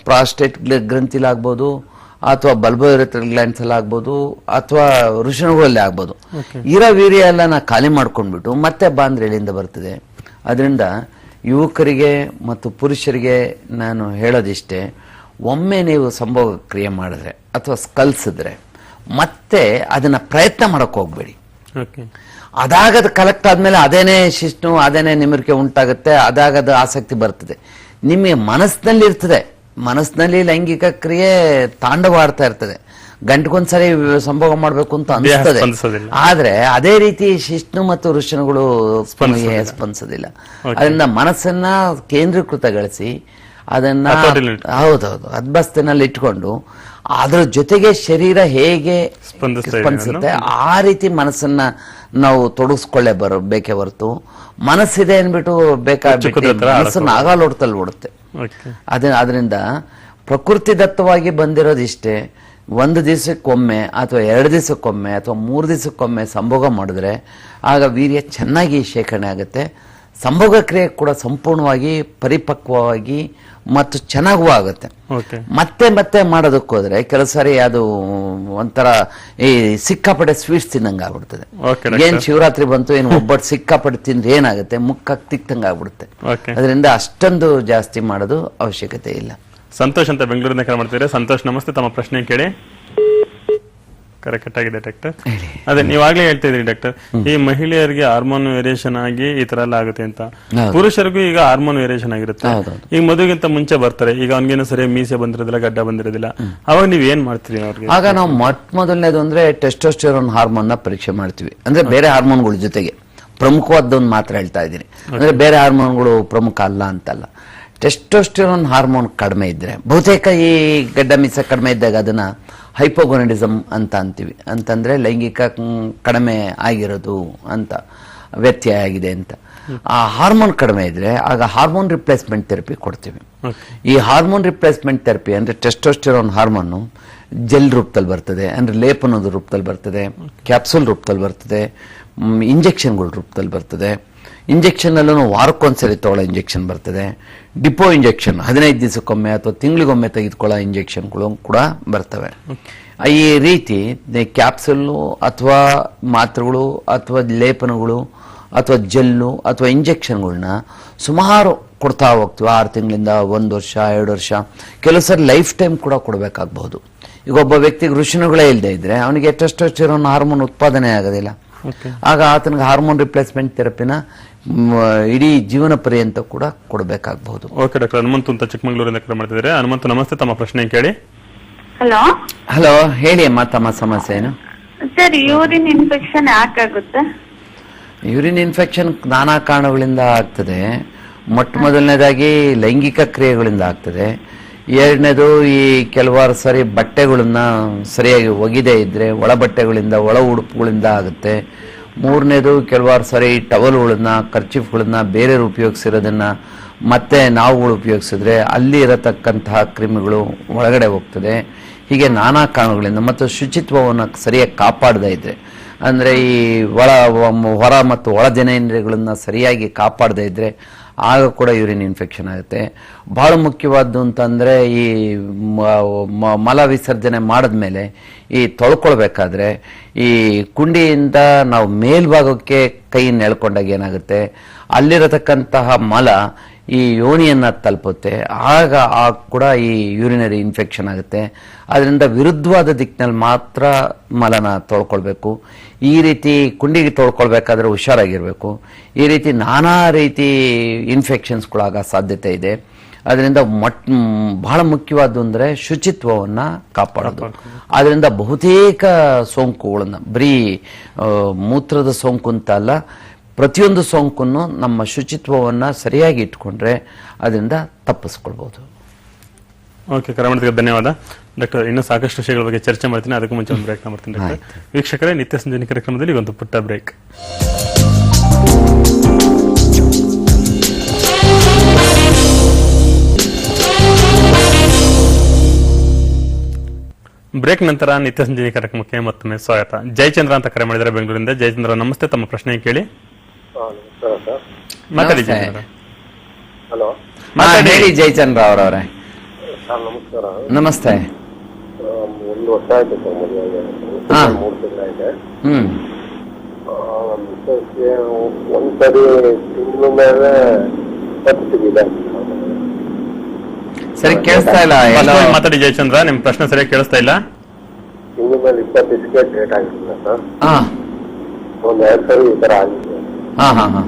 ಪ್ರಾಸ್ಟೇಟ್ ಗ್ರಂಥಿಲಾಗ್ಬೋದು ಅಥವಾ ಬಲ್ಬೋರಿಥಲ್ ಗ್ಲ್ಯಾಂಡ್ಸ್ ಅಲ್ಲಿ ಆಗ್ಬೋದು ಅಥವಾ ಋಷಣಗಳಲ್ಲಿ ಆಗ್ಬೋದು. ಇರೋ ವೀರ್ಯ ಎಲ್ಲ ನಾ ಖಾಲಿ ಮಾಡ್ಕೊಂಡ್ಬಿಟ್ಟು ಮತ್ತೆ ಬಾಂದ್ರೆಳಿಂದ ಬರ್ತದೆ. ಅದರಿಂದ ಯುವಕರಿಗೆ ಮತ್ತು ಪುರುಷರಿಗೆ ನಾನು ಹೇಳೋದಿಷ್ಟೇ ಒಮ್ಮೆ ನೀವು ಸಂಭೋಗ ಕ್ರಿಯೆ ಮಾಡಿದ್ರೆ ಅಥವಾ ಕಲ್ಸಿದ್ರೆ ಮತ್ತೆ ಅದನ್ನು ಪ್ರಯತ್ನ ಮಾಡೋಕ್ಕೆ ಹೋಗ್ಬೇಡಿ. ಓಕೆ ಅದಾಗದು ಕಲೆಕ್ಟ್ ಆದಮೇಲೆ ಅದೇನೇ ಶಿಸ್ತು ಅದೇನೇ ನಿಮಿರಿಕೆ ಉಂಟಾಗುತ್ತೆ ಅದಾಗದ ಆಸಕ್ತಿ ಬರ್ತದೆ. ನಿಮಗೆ ಮನಸ್ಸಿನಲ್ಲಿ ಇರ್ತದೆ ಮನಸ್ಸಿನಲ್ಲಿ ಲೈಂಗಿಕ ಕ್ರಿಯೆ ತಾಂಡವಾಡ್ತಾ ಇರ್ತದೆ. ಗಂಟೆಗೊಂದ್ಸರಿ ಸಂಭೋಗ ಮಾಡಬೇಕು ಅಂತ ಅನಿಸ್ತದೆ. ಆದ್ರೆ ಅದೇ ರೀತಿ ಶಿಷ್ಣು ಮತ್ತು ಋಷಿಗಳು ಸ್ಪಂದಿಸೋದಿಲ್ಲ. ಅದರಿಂದ ಮನಸ್ಸನ್ನ ಕೇಂದ್ರೀಕೃತಗೊಳಿಸಿ ಅದನ್ನ. ಹೌದೌದು ಅದ್ಬಸ್ತಿನಲ್ಲಿ ಇಟ್ಕೊಂಡು ಅದ್ರ ಜೊತೆಗೆ ಶರೀರ ಹೇಗೆ ಸ್ಪಂದಿಸ್ತಾ ಸ್ಪಂದಿಸುತ್ತೆ ಆ ರೀತಿ ಮನಸ್ಸನ್ನ ನಾವು ತೊಡಗಿಸ್ಕೊಳ್ಳೆ ಬರ ಬೇಕೇ ಹೊರತು. ಮನಸ್ಸಿದೆ ಅನ್ಬಿಟ್ಟು ಬೇಕಾದ ಮನಸ್ಸನ್ನ ಆಗಾಲೋಡ್ತಲ್ಲಿ ಓಡುತ್ತೆ. ಅದ ಅದರಿಂದ ಪ್ರಕೃತಿ ದತ್ತವಾಗಿ ಬಂದಿರೋದಿಷ್ಟೇ, ಒಂದು ದಿವಸಕ್ಕೊಮ್ಮೆ ಅಥವಾ ಎರಡು ದಿವಸಕ್ಕೊಮ್ಮೆ ಅಥವಾ ಮೂರು ದಿವಸಕ್ಕೊಮ್ಮೆ ಸಂಭೋಗ ಮಾಡಿದ್ರೆ ಆಗ ವೀರ್ಯ ಚೆನ್ನಾಗಿ ಶೇಖರಣೆ ಆಗುತ್ತೆ. ಸಂಭೋಗ ಕ್ರಿಯೆ ಕೂಡ ಸಂಪೂರ್ಣವಾಗಿ ಪರಿಪಕ್ವವಾಗಿ ಮತ್ತು ಚೆನ್ನಾಗೂ ಆಗುತ್ತೆ. ಮತ್ತೆ ಮತ್ತೆ ಮಾಡೋದಕ್ಕೋದ್ರೆ ಕೆಲವು ಸಾರಿ ಅದು ಒಂಥರ ಈ ಸಿಕ್ಕಾಪಟ್ಟೆ ಸ್ವೀಟ್ಸ್ ತಿನ್ನಂಗೆ ಆಗ್ಬಿಡ್ತದೆ. ಏನ್ ಶಿವರಾತ್ರಿ ಬಂತು ಏನು ಒಬ್ಬಟ್ಟು ಸಿಕ್ಕಾಪಟ್ಟೆ ತಿಂದ್ರೆ ಏನಾಗುತ್ತೆ ಮುಕ್ಕಕ್ಕೆ ತಿಕ್ತಂಗೆ ಆಗ್ಬಿಡುತ್ತೆ. ಅದರಿಂದ ಅಷ್ಟೊಂದು ಜಾಸ್ತಿ ಮಾಡೋದು ಅವಶ್ಯಕತೆ ಇಲ್ಲ. ಸಂತೋಷ್ ಅಂತ ಬೆಂಗಳೂರಿನ ಕರೆ ಮಾಡ್ತಿದ್ರೆ ಸಂತೋಷ್ ನಮಸ್ತೆ. ತಮ್ಮ ಪ್ರಶ್ನೆ ಕೇಳಿ. ಕರೆ ಆಗಿದೆ ಡಾಕ್ಟರ್ ಅದೇ ನೀವಾಗ್ಲೇ ಹೇಳ್ತಾ ಇದ್ರಿ ಡಾಕ್ಟರ್ ಈ ಮಹಿಳೆಯರಿಗೆ ಹಾರ್ಮೋನ್ ವೇರಿಯೇಷನ್ ಆಗಿ ಈ ತರ ಎಲ್ಲ ಆಗುತ್ತೆ ಅಂತ. ಪುರುಷರಿಗೂ ಈಗ ಹಾರ್ಮೋನ್ ವೇರಿಯೇಷನ್ ಆಗಿರುತ್ತೆ. ಈಗ ಮದುವೆಗಿಂತ ಮುಂಚೆ ಬರ್ತಾರೆ. ಈಗ ಅವ್ನಿಗೇನು ಸರಿ ಮೀಸೆ ಬಂದಿರೋದಿಲ್ಲ ಗಡ್ಡ ಬಂದಿರೋದಿಲ್ಲ. ಅವಾಗ ನೀವ್ ಏನ್ ಮಾಡ್ತೀರಿ ಅವ್ರಿಗೆ? ಆಗ ನಾವು ಮೊಟ್ಟ ಮೊದಲನೇದು ಅಂದ್ರೆ ಟೆಸ್ಟೋಸ್ಟೆರೋನ್ ಹಾರ್ಮೋನ್ನ ಪರೀಕ್ಷೆ ಮಾಡ್ತೀವಿ. ಅಂದ್ರೆ ಬೇರೆ ಹಾರ್ಮೋನ್ಗಳ ಜೊತೆಗೆ. ಪ್ರಮುಖವಾದ್ದೊಂದು ಮಾತ್ರ ಹೇಳ್ತಾ ಇದ್ದೀನಿ. ಅಂದ್ರೆ ಬೇರೆ ಹಾರ್ಮೋನ್ಗಳು ಪ್ರಮುಖ ಅಲ್ಲ ಅಂತಲ್ಲ. ಟೆಸ್ಟೋಸ್ಟೆರೋನ್ ಹಾರ್ಮೋನ್ ಕಡಿಮೆ ಇದ್ದರೆ ಬಹುತೇಕ ಈ ಗಡ್ಡ ಮೀಸ ಕಡಿಮೆ ಇದ್ದಾಗ ಅದನ್ನು ಹೈಪೋಗೊನಿಡಿಸಮ್ ಅಂತ ಅಂತೀವಿ. ಅಂತಂದ್ರೆ ಲೈಂಗಿಕ ಕಡಿಮೆ ಆಗಿರೋದು ಅಂತ ವ್ಯತ್ಯಯ ಆಗಿದೆ ಅಂತ. ಆ ಹಾರ್ಮೋನ್ ಕಡಿಮೆ ಇದ್ದರೆ ಆಗ ಹಾರ್ಮೋನ್ ರಿಪ್ಲೇಸ್ಮೆಂಟ್ ಥೆರಪಿ ಕೊಡ್ತೀವಿ. ಈ ಹಾರ್ಮೋನ್ ರಿಪ್ಲೇಸ್ಮೆಂಟ್ ಥೆರಪಿ ಅಂದ್ರೆ ಟೆಸ್ಟೋಸ್ಟೆರೋನ್ ಹಾರ್ಮೋನು ಜೆಲ್ ರೂಪದಲ್ಲಿ ಬರ್ತದೆ ಅಂದ್ರೆ ಲೇಪನದ ರೂಪದಲ್ಲಿ ಬರ್ತದೆ ಕ್ಯಾಪ್ಸೂಲ್ ರೂಪದಲ್ಲಿ ಬರ್ತದೆ ಇಂಜೆಕ್ಷನ್ಗಳ ರೂಪದಲ್ಲಿ ಬರ್ತದೆ. ಇಂಜೆಕ್ಷನ್ ಅಲ್ಲೂ ವಾರಕ್ಕೊಂದ್ಸರಿ ತಗೊಳ್ಳೋ ಇಂಜೆಕ್ಷನ್ ಬರ್ತದೆ. ಡಿಪೋ ಇಂಜೆಕ್ಷನ್ ಹದಿನೈದು ದಿವಸಕ್ಕೊಮ್ಮೆ ಅಥವಾ ತಿಂಗಳಿಗೊಮ್ಮೆ ತೆಗೆದುಕೊಳ್ಳೋ ಇಂಜೆಕ್ಷನ್ಗಳು ಕೂಡ ಬರ್ತವೆ. ಈ ರೀತಿ ಕ್ಯಾಪ್ಸಲ್ಲು ಅಥವಾ ಮಾತ್ರೆಗಳು ಅಥವಾ ಲೇಪನಗಳು ಅಥವಾ ಜೆಲ್ಲು ಅಥವಾ ಇಂಜೆಕ್ಷನ್ಗಳನ್ನ ಸುಮಾರು ಕೊಡ್ತಾ ಹೋಗ್ತೀವಿ. ಆರು ತಿಂಗಳಿಂದ ಒಂದು ವರ್ಷ ಎರಡು ವರ್ಷ ಕೆಲವು ಸರಿ ಲೈಫ್ ಟೈಮ್ ಕೂಡ ಕೊಡಬೇಕಾಗ್ಬೋದು ಈಗ ಒಬ್ಬ ವ್ಯಕ್ತಿಗೆ ಋಷಿನುಗಳೇ ಇಲ್ಲದೆ ಇದ್ದರೆ ಅವನಿಗೆ ಟೆಸ್ಟೋಸ್ಟೆರೋನ್ ಹಾರ್ಮೋನ್ ಉತ್ಪಾದನೆ ಆಗೋದಿಲ್ಲ. ಆಗ ಆತನಿಗೆ ಹಾರ್ಮೋನ್ ರಿಪ್ಲೇಸ್ಮೆಂಟ್ ಥೆರಪಿನ ಮ್, ಇಡೀ ಜೀವನ ಪರ್ಯಂತ ಕೂಡ ಕೊಡಬೇಕಾಗಬಹುದು. ಓಕೆ ಡಾಕ್ಟರ್ ಹನುಮಂತು ಅಂತ ಚಿಕ್ಕಮಂಗ್ಳೂರಿಂದ ಕರೆ ಮಾಡ್ತಿದ್ದಾರೆ. ಹನುಮಂತ ನಮಸ್ತೆ ತಮ್ಮ ಪ್ರಶ್ನೆ ಕೇಳಿ? ಹಲೋ ಹಲೋ ಹೇಳಿ ಅಮ್ಮ ತಮ್ಮ ಸಮಸ್ಯೆ ಏನು? ಸರ್ ಯೂರಿನ್ ಇನ್ಫೆಕ್ಷನ್ ಯಾಕಾಗುತ್ತೆ? ಯೂರಿನ್ ಇನ್ಫೆಕ್ಷನ್ ನಾನಾ ಕಾರಣಗಳಿಂದ ಆಗ್ತದೆ. ಮೊಟ್ಟ ಮೊದಲನೇದಾಗಿ ಲೈಂಗಿಕ ಕ್ರಿಯೆಗಳಿಂದ ಆಗ್ತದೆ. ಎರಡನೇದು ಈ ಕೆಲವಾರು ಸಾರಿ ಬಟ್ಟೆಗಳನ್ನ ಸರಿಯಾಗಿ ಒಗಿದೇ ಇದ್ರೆ ಒಳ ಬಟ್ಟೆಗಳಿಂದ ಒಳ ಉಡುಪುಗಳಿಂದ ಆಗುತ್ತೆ. ಮೂರನೇದು ಕೆಲವಾರು ಸರಿ ಟವಲ್ಗಳನ್ನ ಖರ್ಚಿಫ್ಗಳನ್ನ ಬೇರೆಯವ್ರು ಉಪಯೋಗಿಸಿರೋದನ್ನ ಮತ್ತೆ ನಾವುಗಳು ಉಪಯೋಗಿಸಿದ್ರೆ ಅಲ್ಲಿ ಇರತಕ್ಕಂತಹ ಕ್ರಿಮಿಗಳು ಒಳಗಡೆ ಹೋಗ್ತದೆ. ಹೀಗೆ ನಾನಾ ಕಾರಣಗಳಿಂದ ಮತ್ತು ಶುಚಿತ್ವವನ್ನು ಸರಿಯಾಗಿ ಕಾಪಾಡದೇ ಇದ್ರೆ, ಅಂದ್ರೆ ಈ ಒಳ ಹೊರ ಮತ್ತು ಒಳ ಜನೇಂದ್ರಿಯಗಳನ್ನು ಸರಿಯಾಗಿ ಕಾಪಾಡದೇ ಇದ್ರೆ ಆಗ ಕೂಡ ಯೂರಿನ್ ಇನ್ಫೆಕ್ಷನ್ ಆಗುತ್ತೆ. ಬಹಳ ಮುಖ್ಯವಾದ್ದು ಅಂತಂದರೆ ಈ ಮಲ ವಿಸರ್ಜನೆ ಮಾಡಿದ ಮೇಲೆ ಈ ತೊಳ್ಕೊಳ್ಬೇಕಾದ್ರೆ ಈ ಕುಂಡಿಯಿಂದ ನಾವು ಮೇಲ್ಭಾಗಕ್ಕೆ ಕೈಯನ್ನು ಎಳ್ಕೊಂಡಾಗ ಏನಾಗುತ್ತೆ? ಅಲ್ಲಿರತಕ್ಕಂತಹ ಮಲ ಈ ಯೋನಿಯನ್ನು ತಲುಪುತ್ತೆ. ಆಗ ಆ ಕೂಡ ಈ ಯೂರಿನರಿ ಇನ್ಫೆಕ್ಷನ್ ಆಗುತ್ತೆ. ಅದರಿಂದ ವಿರುದ್ಧವಾದ ದಿಕ್ಕಿನಲ್ಲಿ ಮಾತ್ರ ಮಲನ ತೊಳ್ಕೊಳ್ಬೇಕು. ಈ ರೀತಿ ಕುಂಡಿಗೆ ತೊಳ್ಕೊಳ್ಬೇಕಾದ್ರೆ ಹುಷಾರಾಗಿರಬೇಕು. ಈ ರೀತಿ ನಾನಾ ರೀತಿ ಇನ್ಫೆಕ್ಷನ್ಸ್ಗಳಾಗ ಸಾಧ್ಯತೆ ಇದೆ. ಅದರಿಂದ ಮಟ್ ಬಹಳ ಮುಖ್ಯವಾದ್ದು ಅಂದರೆ ಶುಚಿತ್ವವನ್ನು ಕಾಪಾಡೋದು. ಅದರಿಂದ ಬಹುತೇಕ ಸೋಂಕುಗಳನ್ನು ಬರೀ ಮೂತ್ರದ ಸೋಂಕು ಅಂತ ಅಲ್ಲ ಪ್ರತಿಯೊಂದು ಸೋಂಕನ್ನು ನಮ್ಮ ಶುಚಿತ್ವವನ್ನು ಸರಿಯಾಗಿ ಇಟ್ಕೊಂಡ್ರೆ ಅದರಿಂದ ತಪ್ಪಿಸ್ಕೊಳ್ಬೋದು ಓಕೆ ಕರಮಣಿಗೆ ಧನ್ಯವಾದ. ಡಾಕ್ಟರ್ ಇನ್ನೂ ಸಾಕಷ್ಟು ವಿಷಯಗಳ ಬಗ್ಗೆ ಚರ್ಚೆ ಮಾಡ್ತೀನಿ. ಅದಕ್ಕೂ ಮುಂಚೆ ಒಂದು ಬ್ರೇಕ್ ಮಾಡ್ತೀನಿ ಡಾಕ್ಟರ್. ವೀಕ್ಷಕರೇ ನಿತ್ಯ ಸಂಜೆ ಕಾರ್ಯಕ್ರಮದಲ್ಲಿ ಒಂದು ಪುಟ್ಟ ಬ್ರೇಕ್ ಬ್ರೇಕ್ ನಂತರ ನಿತ್ಯ ಸಂಜೀವಿ ಕಾರ್ಯಕ್ರಮಕ್ಕೆ ಮತ್ತೊಮ್ಮೆ ಸ್ವಾಗತ. ಜಯಚಂದ್ರ ಅಂತ ಕರೆ ಮಾಡಿದರೆ ಬೆಂಗಳೂರಿಂದ. ಜಯಚಂದ್ರ ನಮಸ್ತೆ. ತಮ್ಮ ಪ್ರಶ್ನೆ ಕೇಳಿ. ಹಲೋ ನಮಸ್ಕಾರ ಸರ್. ಮಾತಾಡಿ ನಮಸ್ತೆ. ಜಯಚಂದ್ರ. ಹಾ, ಹೇಳಿ ಜಯಚಂದ್ರ ಅವರವರೇ. ಸರ್ ನಮಸ್ಕಾರ. ನಮಸ್ತೆ. ಒಂದು ವರ್ಷ ಆಯ್ತು ಸರ್ ಮದುವೆಗೆ ಹಾ. ಮೂರು ತಿಂಗಳಾಯ್ತು ಹ್ಮ್. ಮಿಸ್ಸಸ್ಗೆ ಒಂದ್ಸರಿ ತಿಂಗಳ ಮೇಲೆ ಸಿಗಿದೆ ಸರಿ ಕೇಳಿಸ್ತಾ ಇಲ್ಲ. ಎಲ್ಲೋ ಮಾತಾಡಿ ಜಯಚಂದ್ರ ನಿಮ್ ಪ್ರಶ್ನೆ ಸರಿಯಾಗಿ ಕೇಳಿಸ್ತಾ ಇಲ್ಲ. ತಿಂಗಳ ಮೇಲೆ ಇಪ್ಪತ್ತು ಡೇಟ್ ಆಗಿಲ್ಲ ಸರ್? ಹಾ. ಒಂದ್ ಎರಡ್ ಸರಿ ಈ ತರ ಆಗಿದೆ. ಹಾ ಹಾ ಹಾ.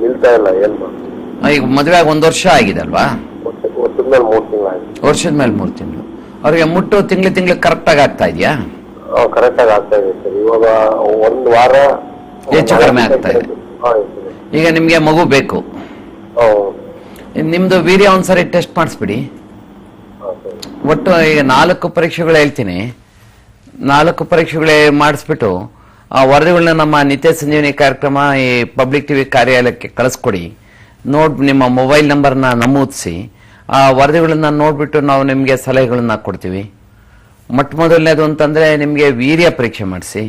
ನಿಲ್ತಾ ಇಲ್ಲ ಏನ್ ಮಾಡ್ತೀವಿ ಈಗ ಮದುವೆ ಆಗಿ ಒಂದು ವರ್ಷ ಆಗಿದೆ ಅಲ್ವಾ? ವರ್ಷದ ಮೇಲೆ ಮೂರು ಆಗಿದೆ. ವರ್ಷದ ಮೇಲೆ ಮೂರು ತಿಂಗಳು. ಅವ್ರಿಗೆ ಮುಟ್ಟು ತಿಂಗಳು ತಿಂಗಳು ಕರೆಕ್ಟ್ ಆಗಿ ಆಗ್ತಾ ಇದೆಯಾ? ಕರೆಕ್ಟ್ ಆಗಿ ಆಗ್ತಾ ಇದೆ ಸರ್. ಇವಾಗ ಒಂದ್ ವಾರ ಹೆಚ್ಚು ಕಡಿಮೆ ಆಗ್ತಾ ಇದೆ. ಈಗ ನಿಮ್ಗೆ ಮಗು ಬೇಕು. ನಿಮ್ದು ವೀರ್ಯ ಒಂದ್ಸರಿ ಟೆಸ್ಟ್ ಮಾಡಿಸ್ಬಿಡಿ. ಒಟ್ಟು ಈಗ ನಾಲ್ಕು ಪರೀಕ್ಷೆಗಳು ಹೇಳ್ತೀನಿ. ನಾಲ್ಕು ಪರೀಕ್ಷೆಗಳೇ ಮಾಡಿಸ್ಬಿಟ್ಟು ಆ ವರದಿಗಳನ್ನ ನಮ್ಮ ನಿತ್ಯ ಸಂಜೀವನಿ ಕಾರ್ಯಕ್ರಮ ಈ ಪಬ್ಲಿಕ್ ಟಿವಿ ಕಾರ್ಯಾಲಯಕ್ಕೆ ಕಳಿಸ್ಕೊಡಿ. ನೋಡ್ ನಿಮ್ಮ ಮೊಬೈಲ್ ನಂಬರ್ನ ನಮೂದಿಸಿ. ಆ ವರದಿಗಳನ್ನ ನೋಡ್ಬಿಟ್ಟು ನಾವು ನಿಮಗೆ ಸಲಹೆಗಳನ್ನ ಕೊಡ್ತೀವಿ. ಮೊಟ್ಟ ಮೊದಲನೇದು ಅಂತಂದ್ರೆ ನಿಮಗೆ ವೀರ್ಯ ಪರೀಕ್ಷೆ ಮಾಡಿಸಿ.